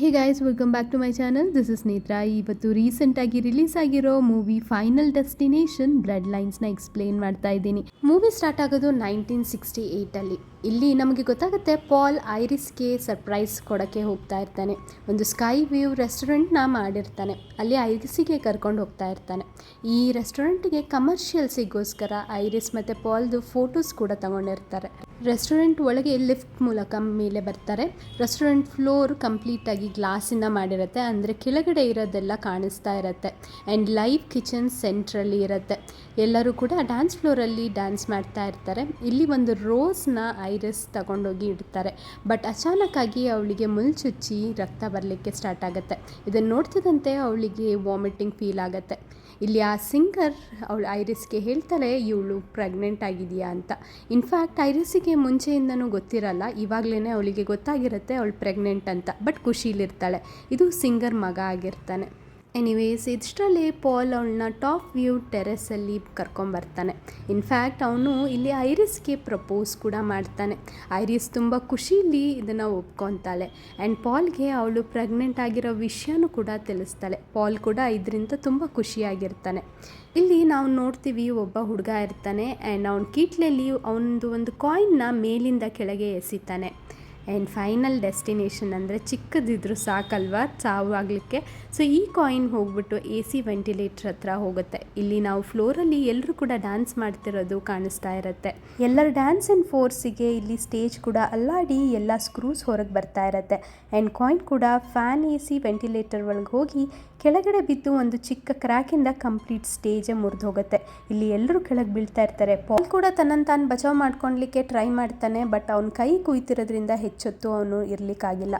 Hey guys welcome back to my channel this is Netra ಇವತ್ತು ರೀಸೆಂಟಾಗಿ release ಆಗಿರೋ movie final destination blood ಲೈನ್ಸ್ನ explain ಮಾಡ್ತಾ ಇದ್ದೀನಿ. ಮೂವಿ ಸ್ಟಾರ್ಟ್ ಆಗೋದು ನೈನ್ಟೀನ್ ಸಿಕ್ಸ್ಟಿ ಏಯ್ಟಲ್ಲಿ ಇಲ್ಲಿ ನಮಗೆ ಗೊತ್ತಾಗುತ್ತೆ ಪಾಲ್ ಐರಿಸ್ಗೆ ಸರ್ಪ್ರೈಸ್ ಕೊಡೋಕ್ಕೆ ಹೋಗ್ತಾ ಇರ್ತಾನೆ. ಒಂದು ಸ್ಕೈ ವ್ಯೂ ರೆಸ್ಟೋರೆಂಟ್ನ ಮಾಡಿರ್ತಾನೆ. ಅಲ್ಲಿ ಐರಿಸಿಗೆ ಕರ್ಕೊಂಡು ಹೋಗ್ತಾ ಇರ್ತಾನೆ. ಈ ರೆಸ್ಟೋರೆಂಟ್ಗೆ ಕಮರ್ಷಿಯಲ್ಸಿಗೋಸ್ಕರ ಐರಿಸ್ ಮತ್ತು ಪಾಲ್ದು ಫೋಟೋಸ್ ಕೂಡ ತಗೊಂಡಿರ್ತಾರೆ. ರೆಸ್ಟೋರೆಂಟ್ ಒಳಗೆ ಲಿಫ್ಟ್ ಮೂಲಕ ಮೇಲೆ ಬರ್ತಾರೆ. ರೆಸ್ಟೋರೆಂಟ್ ಫ್ಲೋರ್ ಕಂಪ್ಲೀಟಾಗಿ ಗ್ಲಾಸಿಂದ ಮಾಡಿರುತ್ತೆ. ಅಂದರೆ ಕೆಳಗಡೆ ಇರೋದೆಲ್ಲ ಕಾಣಿಸ್ತಾ ಇರುತ್ತೆ. ಆ್ಯಂಡ್ ಲೈವ್ ಕಿಚನ್ ಸೆಂಟ್ರಲ್ಲಿ ಇರುತ್ತೆ. ಎಲ್ಲರೂ ಕೂಡ ಡ್ಯಾನ್ಸ್ ಫ್ಲೋರಲ್ಲಿ ಡ್ಯಾನ್ಸ್ ಮಾಡ್ತಾ ಇರ್ತಾರೆ. ಇಲ್ಲಿ ಒಂದು ರೋಸ್ನ ಐರಿಸ್ ತಗೊಂಡೋಗಿ ಇಡ್ತಾರೆ. ಬಟ್ ಅಚಾನಕ್ಕಾಗಿ ಅವಳಿಗೆ ಮುಲ್ಚುಚ್ಚಿ ರಕ್ತ ಬರಲಿಕ್ಕೆ ಸ್ಟಾರ್ಟ್ ಆಗುತ್ತೆ. ಇದನ್ನು ನೋಡ್ತಿದ್ದಂತೆ ಅವಳಿಗೆ ವಾಮಿಟಿಂಗ್ ಫೀಲ್ ಆಗುತ್ತೆ. ಇಲ್ಲಿ ಆ ಸಿಂಗರ್ ಅವಳು ಐರಿಸ್ಗೆ ಹೇಳ್ತಾಳೆ, ಇವಳು ಪ್ರೆಗ್ನೆಂಟ್ ಆಗಿದೆಯಾ ಅಂತ. ಇನ್ಫ್ಯಾಕ್ಟ್ ಐರಿಸಿಗೆ ಮುಂಚೆಯಿಂದನೂ ಗೊತ್ತಿರಲ್ಲ. ಇವಾಗಲೇ ಅವಳಿಗೆ ಗೊತ್ತಾಗಿರುತ್ತೆ ಅವಳು ಪ್ರೆಗ್ನೆಂಟ್ ಅಂತ. ಬಟ್ ಖುಷಿಲಿರ್ತಾಳೆ. ಇದು ಸಿಂಗರ್ ಮಗ ಆಗಿರ್ತಾನೆ. ಎನಿವೇಸ್ ಇಷ್ಟರಲ್ಲಿ ಪಾಲ್ ಅವಳನ್ನ ಟಾಪ್ ವ್ಯೂ ಟೆರೆಸಲ್ಲಿ ಕರ್ಕೊಂಬರ್ತಾನೆ ಇನ್ಫ್ಯಾಕ್ಟ್ ಅವನು ಇಲ್ಲಿ ಐರಿಸ್ಗೆ ಪ್ರಪೋಸ್ ಕೂಡ ಮಾಡ್ತಾನೆ. ಐರಿಸ್ ತುಂಬ ಖುಷೀಲಿ ಇದನ್ನು ಒಪ್ಕೊತಾಳೆ. ಆ್ಯಂಡ್ ಪಾಲ್ಗೆ ಅವಳು ಪ್ರೆಗ್ನೆಂಟ್ ಆಗಿರೋ ವಿಷಯನೂ ಕೂಡ ತಿಳಿಸ್ತಾಳೆ. ಪಾಲ್ ಕೂಡ ಇದರಿಂದ ತುಂಬ ಖುಷಿಯಾಗಿರ್ತಾನೆ. ಇಲ್ಲಿ ನಾವು ನೋಡ್ತೀವಿ ಒಬ್ಬ ಹುಡುಗ ಇರ್ತಾನೆ ಆ್ಯಂಡ್ ಅವನ ಕೀಟ್ಲಲ್ಲಿ ಅವನದು ಒಂದು ಕಾಯಿನ್ನ ಮೇಲಿಂದ ಕೆಳಗೆ ಎಸಿತಾನೆ. ಆ್ಯಂಡ್ ಫೈನಲ್ ಡೆಸ್ಟಿನೇಷನ್ ಅಂದರೆ ಚಿಕ್ಕದಿದ್ರು ಸಾಕಲ್ವಾ? ಸಾವು ಆಗಲಿಕ್ಕೆ. ಸೊ ಈ ಕಾಯಿನ್ ಹೋಗ್ಬಿಟ್ಟು ಎ ಸಿ ವೆಂಟಿಲೇಟರ್ ಹತ್ರ ಹೋಗುತ್ತೆ. ಇಲ್ಲಿ ನಾವು ಫ್ಲೋರಲ್ಲಿ ಎಲ್ಲರೂ ಕೂಡ ಡ್ಯಾನ್ಸ್ ಮಾಡ್ತಿರೋದು ಕಾಣಿಸ್ತಾ ಇರುತ್ತೆ. ಎಲ್ಲರ ಡ್ಯಾನ್ಸ್ ಆ್ಯಂಡ್ ಫೋರ್ಸಿಗೆ ಇಲ್ಲಿ ಸ್ಟೇಜ್ ಕೂಡ ಅಲ್ಲಾಡಿ ಎಲ್ಲ ಸ್ಕ್ರೂಸ್ ಹೊರಗೆ ಬರ್ತಾ ಇರತ್ತೆ. ಆ್ಯಂಡ್ ಕಾಯಿನ್ ಕೂಡ ಫ್ಯಾನ್ ಎ ಸಿ ವೆಂಟಿಲೇಟರ್ ಒಳಗೆ ಹೋಗಿ ಕೆಳಗಡೆ ಬಿದ್ದು ಒಂದು ಚಿಕ್ಕ ಕ್ರ್ಯಾಕಿಂದ ಕಂಪ್ಲೀಟ್ ಸ್ಟೇಜೇ ಮುರಿದು ಹೋಗುತ್ತೆ ಇಲ್ಲಿ ಎಲ್ಲರೂ ಕೆಳಗೆ ಬೀಳ್ತಾ ಇರ್ತಾರೆ. ಪಾಲ್ ಕೂಡ ತನ್ನನ್ನು ತಾನು ಬಚಾವ್ ಮಾಡ್ಕೊಳ್ಲಿಕ್ಕೆ ಟ್ರೈ ಮಾಡ್ತಾನೆ, ಬಟ್ ಅವನ ಕೈ ಕುಯ್ತಿರೋದ್ರಿಂದ ಹೆಚ್ಚೊತ್ತು ಅವನು ಇರಲಿಕ್ಕಾಗಿಲ್ಲ.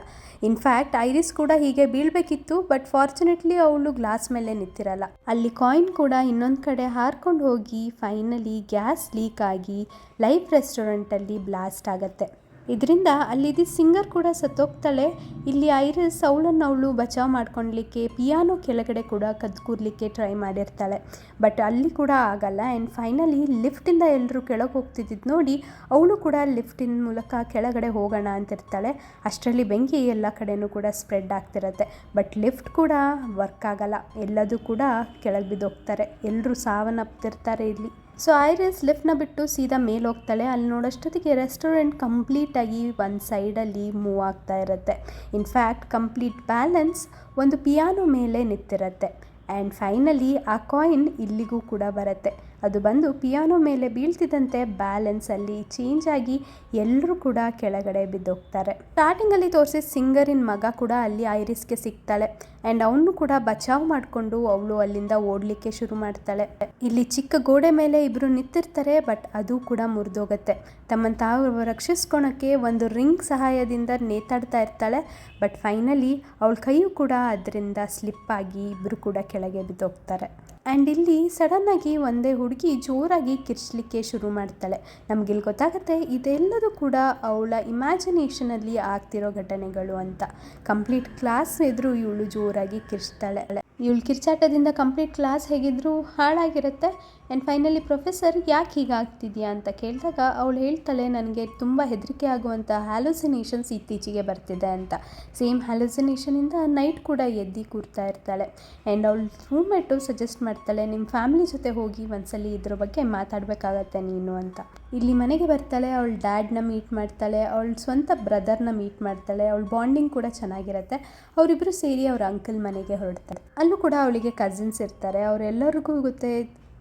ಇನ್ಫ್ಯಾಕ್ಟ್ ಐರಿಸ್ ಕೂಡ ಹೀಗೆ ಬೀಳಬೇಕಿತ್ತು, ಬಟ್ ಫಾರ್ಚುನೇಟ್ಲಿ ಅವಳು ಗ್ಲಾಸ್ ಮೇಲೆ ನಿಂತಿರಲ್ಲ. ಅಲ್ಲಿ ಕಾಯಿನ್ ಕೂಡ ಇನ್ನೊಂದು ಕಡೆ ಹಾರ್ಕೊಂಡು ಹೋಗಿ, ಫೈನಲಿ ಗ್ಯಾಸ್ ಲೀಕ್ ಆಗಿ ಲೈಫ್ ರೆಸ್ಟೋರೆಂಟಲ್ಲಿ ಬ್ಲಾಸ್ಟ್ ಆಗುತ್ತೆ. ಇದರಿಂದ ಅಲ್ಲಿದ್ದ ಸಿಂಗರ್ ಕೂಡ ಸತ್ತೋಗ್ತಾಳೆ. ಇಲ್ಲಿ ಐರಿಸ್ ಅವಳನ್ನು ಅವಳು ಬಚಾವ್ ಮಾಡ್ಕೊಳ್ಲಿಕ್ಕೆ, ಪಿಯಾನೋ ಕೆಳಗಡೆ ಕೂಡ ಕದ್ದು ಕೂರ್ಲಿಕ್ಕೆ ಟ್ರೈ ಮಾಡಿರ್ತಾಳೆ. ಬಟ್ ಅಲ್ಲಿ ಕೂಡ ಆಗಲ್ಲ. ಆ್ಯಂಡ್ ಫೈನಲಿ ಲಿಫ್ಟಿಂದ ಎಲ್ಲರೂ ಕೆಳಗೆ ಹೋಗ್ತಿದ್ದಿದ್ದು ನೋಡಿ ಅವಳು ಕೂಡ ಲಿಫ್ಟಿನ ಮೂಲಕ ಕೆಳಗಡೆ ಹೋಗೋಣ ಅಂತಿರ್ತಾಳೆ. ಅಷ್ಟರಲ್ಲಿ ಬೆಂಕಿ ಎಲ್ಲ ಕಡೆಯೂ ಕೂಡ ಸ್ಪ್ರೆಡ್ ಆಗ್ತಿರತ್ತೆ. ಬಟ್ ಲಿಫ್ಟ್ ಕೂಡ ವರ್ಕ್ ಆಗಲ್ಲ. ಎಲ್ಲದೂ ಕೂಡ ಕೆಳಗೆ ಬಿದ್ದೋಗ್ತಾರೆ. ಎಲ್ಲರೂ ಸಾವನ್ನಪ್ತಿರ್ತಾರೆ ಇಲ್ಲಿ. ಸೊ ಐರಿಸ್ ಲಿಫ್ಟ್ನ ಬಿಟ್ಟು ಸೀದಾ ಮೇಲೆ ಹೋಗ್ತಾಳೆ ಅಲ್ಲಿ ನೋಡೋಷ್ಟೊತ್ತಿಗೆ ರೆಸ್ಟೋರೆಂಟ್ ಕಂಪ್ಲೀಟಾಗಿ ಒಂದು ಸೈಡಲ್ಲಿ ಮೂವ್ ಆಗ್ತಾ ಇರುತ್ತೆ. ಇನ್ಫ್ಯಾಕ್ಟ್ ಕಂಪ್ಲೀಟ್ ಬ್ಯಾಲೆನ್ಸ್ ಒಂದು ಪಿಯಾನೋ ಮೇಲೆ ನಿಂತಿರುತ್ತೆ. ಆ್ಯಂಡ್ ಫೈನಲಿ ಆ ಕಾಯಿನ್ ಇಲ್ಲಿಗೂ ಕೂಡ ಬರುತ್ತೆ. ಅದು ಬಂದು ಪಿಯಾನೋ ಮೇಲೆ ಬೀಳ್ತಿದ್ದಂತೆ ಬ್ಯಾಲೆನ್ಸಲ್ಲಿ ಚೇಂಜ್ ಆಗಿ ಎಲ್ಲರೂ ಕೂಡ ಕೆಳಗಡೆ ಬಿದ್ದೋಗ್ತಾರೆ. ಸ್ಟಾರ್ಟಿಂಗಲ್ಲಿ ತೋರಿಸಿ ಸಿಂಗರಿನ ಮಗ ಕೂಡ ಅಲ್ಲಿ ಐರಿಸ್ಗೆ ಸಿಗ್ತಾಳೆ. ಆ್ಯಂಡ್ ಅವನು ಕೂಡ ಬಚಾವ್ ಮಾಡಿಕೊಂಡು ಅವಳು ಅಲ್ಲಿಂದ ಓಡಲಿಕ್ಕೆ ಶುರು ಮಾಡ್ತಾಳೆ. ಇಲ್ಲಿ ಚಿಕ್ಕ ಗೋಡೆ ಮೇಲೆ ಇಬ್ಬರು ನಿಂತಿರ್ತಾರೆ ಬಟ್ ಅದು ಕೂಡ ಮುರಿದೋಗುತ್ತೆ. ತಮ್ಮನ್ನು ತಾವು ರಕ್ಷಿಸ್ಕೊಳಕ್ಕೆ ಒಂದು ರಿಂಗ್ ಸಹಾಯದಿಂದ ನೇತಾಡ್ತಾ ಇರ್ತಾಳೆ ಬಟ್ ಫೈನಲಿ ಅವಳ ಕೈಯೂ ಕೂಡ ಅದರಿಂದ ಸ್ಲಿಪ್ ಆಗಿ ಇಬ್ಬರು ಕೂಡ ಕೆಳಗೆ ಬಿದ್ದೋಗ್ತಾರೆ. ಆ್ಯಂಡ್ ಇಲ್ಲಿ ಸಡನ್ನಾಗಿ ಒಂದೇ ಹುಡುಗಿ ಜೋರಾಗಿ ಕಿರ್ಚ್ಲಿಕ್ಕೆ ಶುರು ಮಾಡ್ತಾಳೆ. ನಮಗಿಲ್ಲಿ ಗೊತ್ತಾಗುತ್ತೆ, ಇದೆಲ್ಲದೂ ಕೂಡ ಅವಳ ಇಮ್ಯಾಜಿನೇಷನಲ್ಲಿ ಆಗ್ತಿರೋ ಘಟನೆಗಳು ಅಂತ. ಕಂಪ್ಲೀಟ್ ಕ್ಲಾಸ್ ಎದುರು ಇವಳು ಜೋರಾಗಿ ಕಿರ್ಚ್ತಾಳೆ. ಇವಳು ಕಿರ್ಚಾಟದಿಂದ ಕಂಪ್ಲೀಟ್ ಕ್ಲಾಸ್ ಹೇಗಿದ್ರು ಹಾಳಾಗಿರುತ್ತೆ. ಆ್ಯಂಡ್ ಫೈನಲಿ ಪ್ರೊಫೆಸರ್ ಯಾಕೆ ಹೀಗಾಗ್ತಿದೆಯಾ ಅಂತ ಕೇಳಿದಾಗ ಅವಳು ಹೇಳ್ತಾಳೆ, ನನಗೆ ತುಂಬ ಹೆದರಿಕೆ ಆಗುವಂಥ ಹ್ಯಾಲೋಸಿನೇಷನ್ಸ್ ಇತ್ತೀಚೆಗೆ ಬರ್ತಿದೆ ಅಂತ. ಸೇಮ್ ಹ್ಯಾಲೋಸಿನೇಷನಿಂದ ನೈಟ್ ಕೂಡ ಎದ್ದು ಕೂರ್ತಾ ಇರ್ತಾಳೆ. ಆ್ಯಂಡ್ ಅವಳು ರೂಮ್ಮೇಟು ಸಜೆಸ್ಟ್ ಮಾಡ್ತಾಳೆ ನಿಮ್ಮ ಫ್ಯಾಮಿಲಿ ಜೊತೆ ಹೋಗಿ ಒಂದ್ಸಲಿ ಇದ್ರ ಬಗ್ಗೆ ಮಾತಾಡಬೇಕಾಗತ್ತೆ ನೀನು ಅಂತ. ಇಲ್ಲಿ ಮನೆಗೆ ಬರ್ತಾಳೆ, ಅವಳ ಡ್ಯಾಡ್ನ ಮೀಟ್ ಮಾಡ್ತಾಳೆ, ಅವಳ ಸ್ವಂತ ಬ್ರದರ್ನ ಮೀಟ್ ಮಾಡ್ತಾಳೆ, ಅವಳ ಬಾಂಡಿಂಗ್ ಕೂಡ ಚೆನ್ನಾಗಿರುತ್ತೆ. ಅವರಿಬ್ಬರು ಸೇರಿ ಅವ್ರ ಅಂಕಲ್ ಮನೆಗೆ ಹೊರಡ್ತಾರೆ. ಅಲ್ಲೂ ಕೂಡ ಅವಳಿಗೆ ಕಸಿನ್ಸ್ ಇರ್ತಾರೆ. ಅವರೆಲ್ಲರಿಗೂ ಗೊತ್ತೇ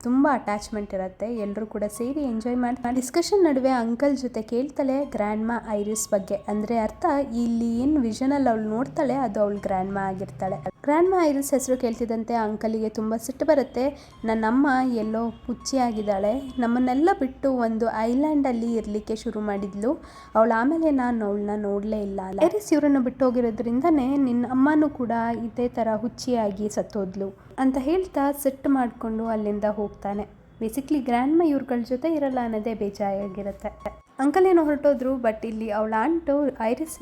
ತುಂಬ ಅಟ್ಯಾಚ್ಮೆಂಟ್ ಇರುತ್ತೆ. ಎಲ್ಲರೂ ಕೂಡ ಸೇರಿ ಎಂಜಾಯ್ ಮಾಡ್ತಾ ಡಿಸ್ಕಷನ್ ನಡುವೆ ಅಂಕಲ್ ಜೊತೆ ಕೇಳ್ತಾಳೆ ಗ್ರ್ಯಾಂಡ್ ಮಾ ಐರಿಸ್ ಬಗ್ಗೆ. ಅಂದರೆ ಅರ್ಥ, ಇಲ್ಲಿ ಏನು ವಿಷನಲ್ಲಿ ಅವಳು ನೋಡ್ತಾಳೆ, ಅದು ಅವಳು ಗ್ರ್ಯಾಂಡ್ ಮಾ ಆಗಿರ್ತಾಳೆ. ಗ್ರ್ಯಾಂಡ್ ಮಾ ಐರಿಸ್ ಹೆಸರು ಕೇಳ್ತಿದ್ದಂತೆ ಅಂಕಲಿಗೆ ತುಂಬ ಸಿಟ್ಟು ಬರುತ್ತೆ. ನನ್ನಮ್ಮ ಎಲ್ಲೋ ಹುಚ್ಚಿಯಾಗಿದ್ದಾಳೆ. ನಮ್ಮನ್ನೆಲ್ಲ ಬಿಟ್ಟು ಒಂದು ಐಲ್ಯಾಂಡಲ್ಲಿ ಇರಲಿಕ್ಕೆ ಶುರು ಮಾಡಿದ್ಲು. ಅವಳು ಆಮೇಲೆ ನಾನು ಅವಳನ್ನ ನೋಡಲೇ ಇಲ್ಲ ಐರಿಸ್ ಇವರನ್ನು ಬಿಟ್ಟು ಹೋಗಿರೋದ್ರಿಂದನೇ ನಿನ್ನ ಅಮ್ಮನೂ ಕೂಡ ಇದೇ ಥರ ಹುಚ್ಚಿಯಾಗಿ ಸತ್ತೋದ್ಲು. ಅಂತ ಹೇಳ್ತಾ ಸಿಟ್ಟು ಮಾಡಿಕೊಂಡು ಅಲ್ಲಿಂದ ಹೋಗ್ತಾನೆ. ಬೇಸಿಕ್ಲಿ ಗ್ರ್ಯಾಂಡ್ಮ ಇವ್ರುಗಳ ಜೊತೆ ಇರಲ್ಲ ಅನ್ನೋದೇ ಬೇಜಾರಾಗಿರುತ್ತೆ. ಅಂಕಲ್ ಏನೋ ಹೊರಟೋದ್ರು ಬಟ್ ಇಲ್ಲಿ ಅವಳ ಆಂಟು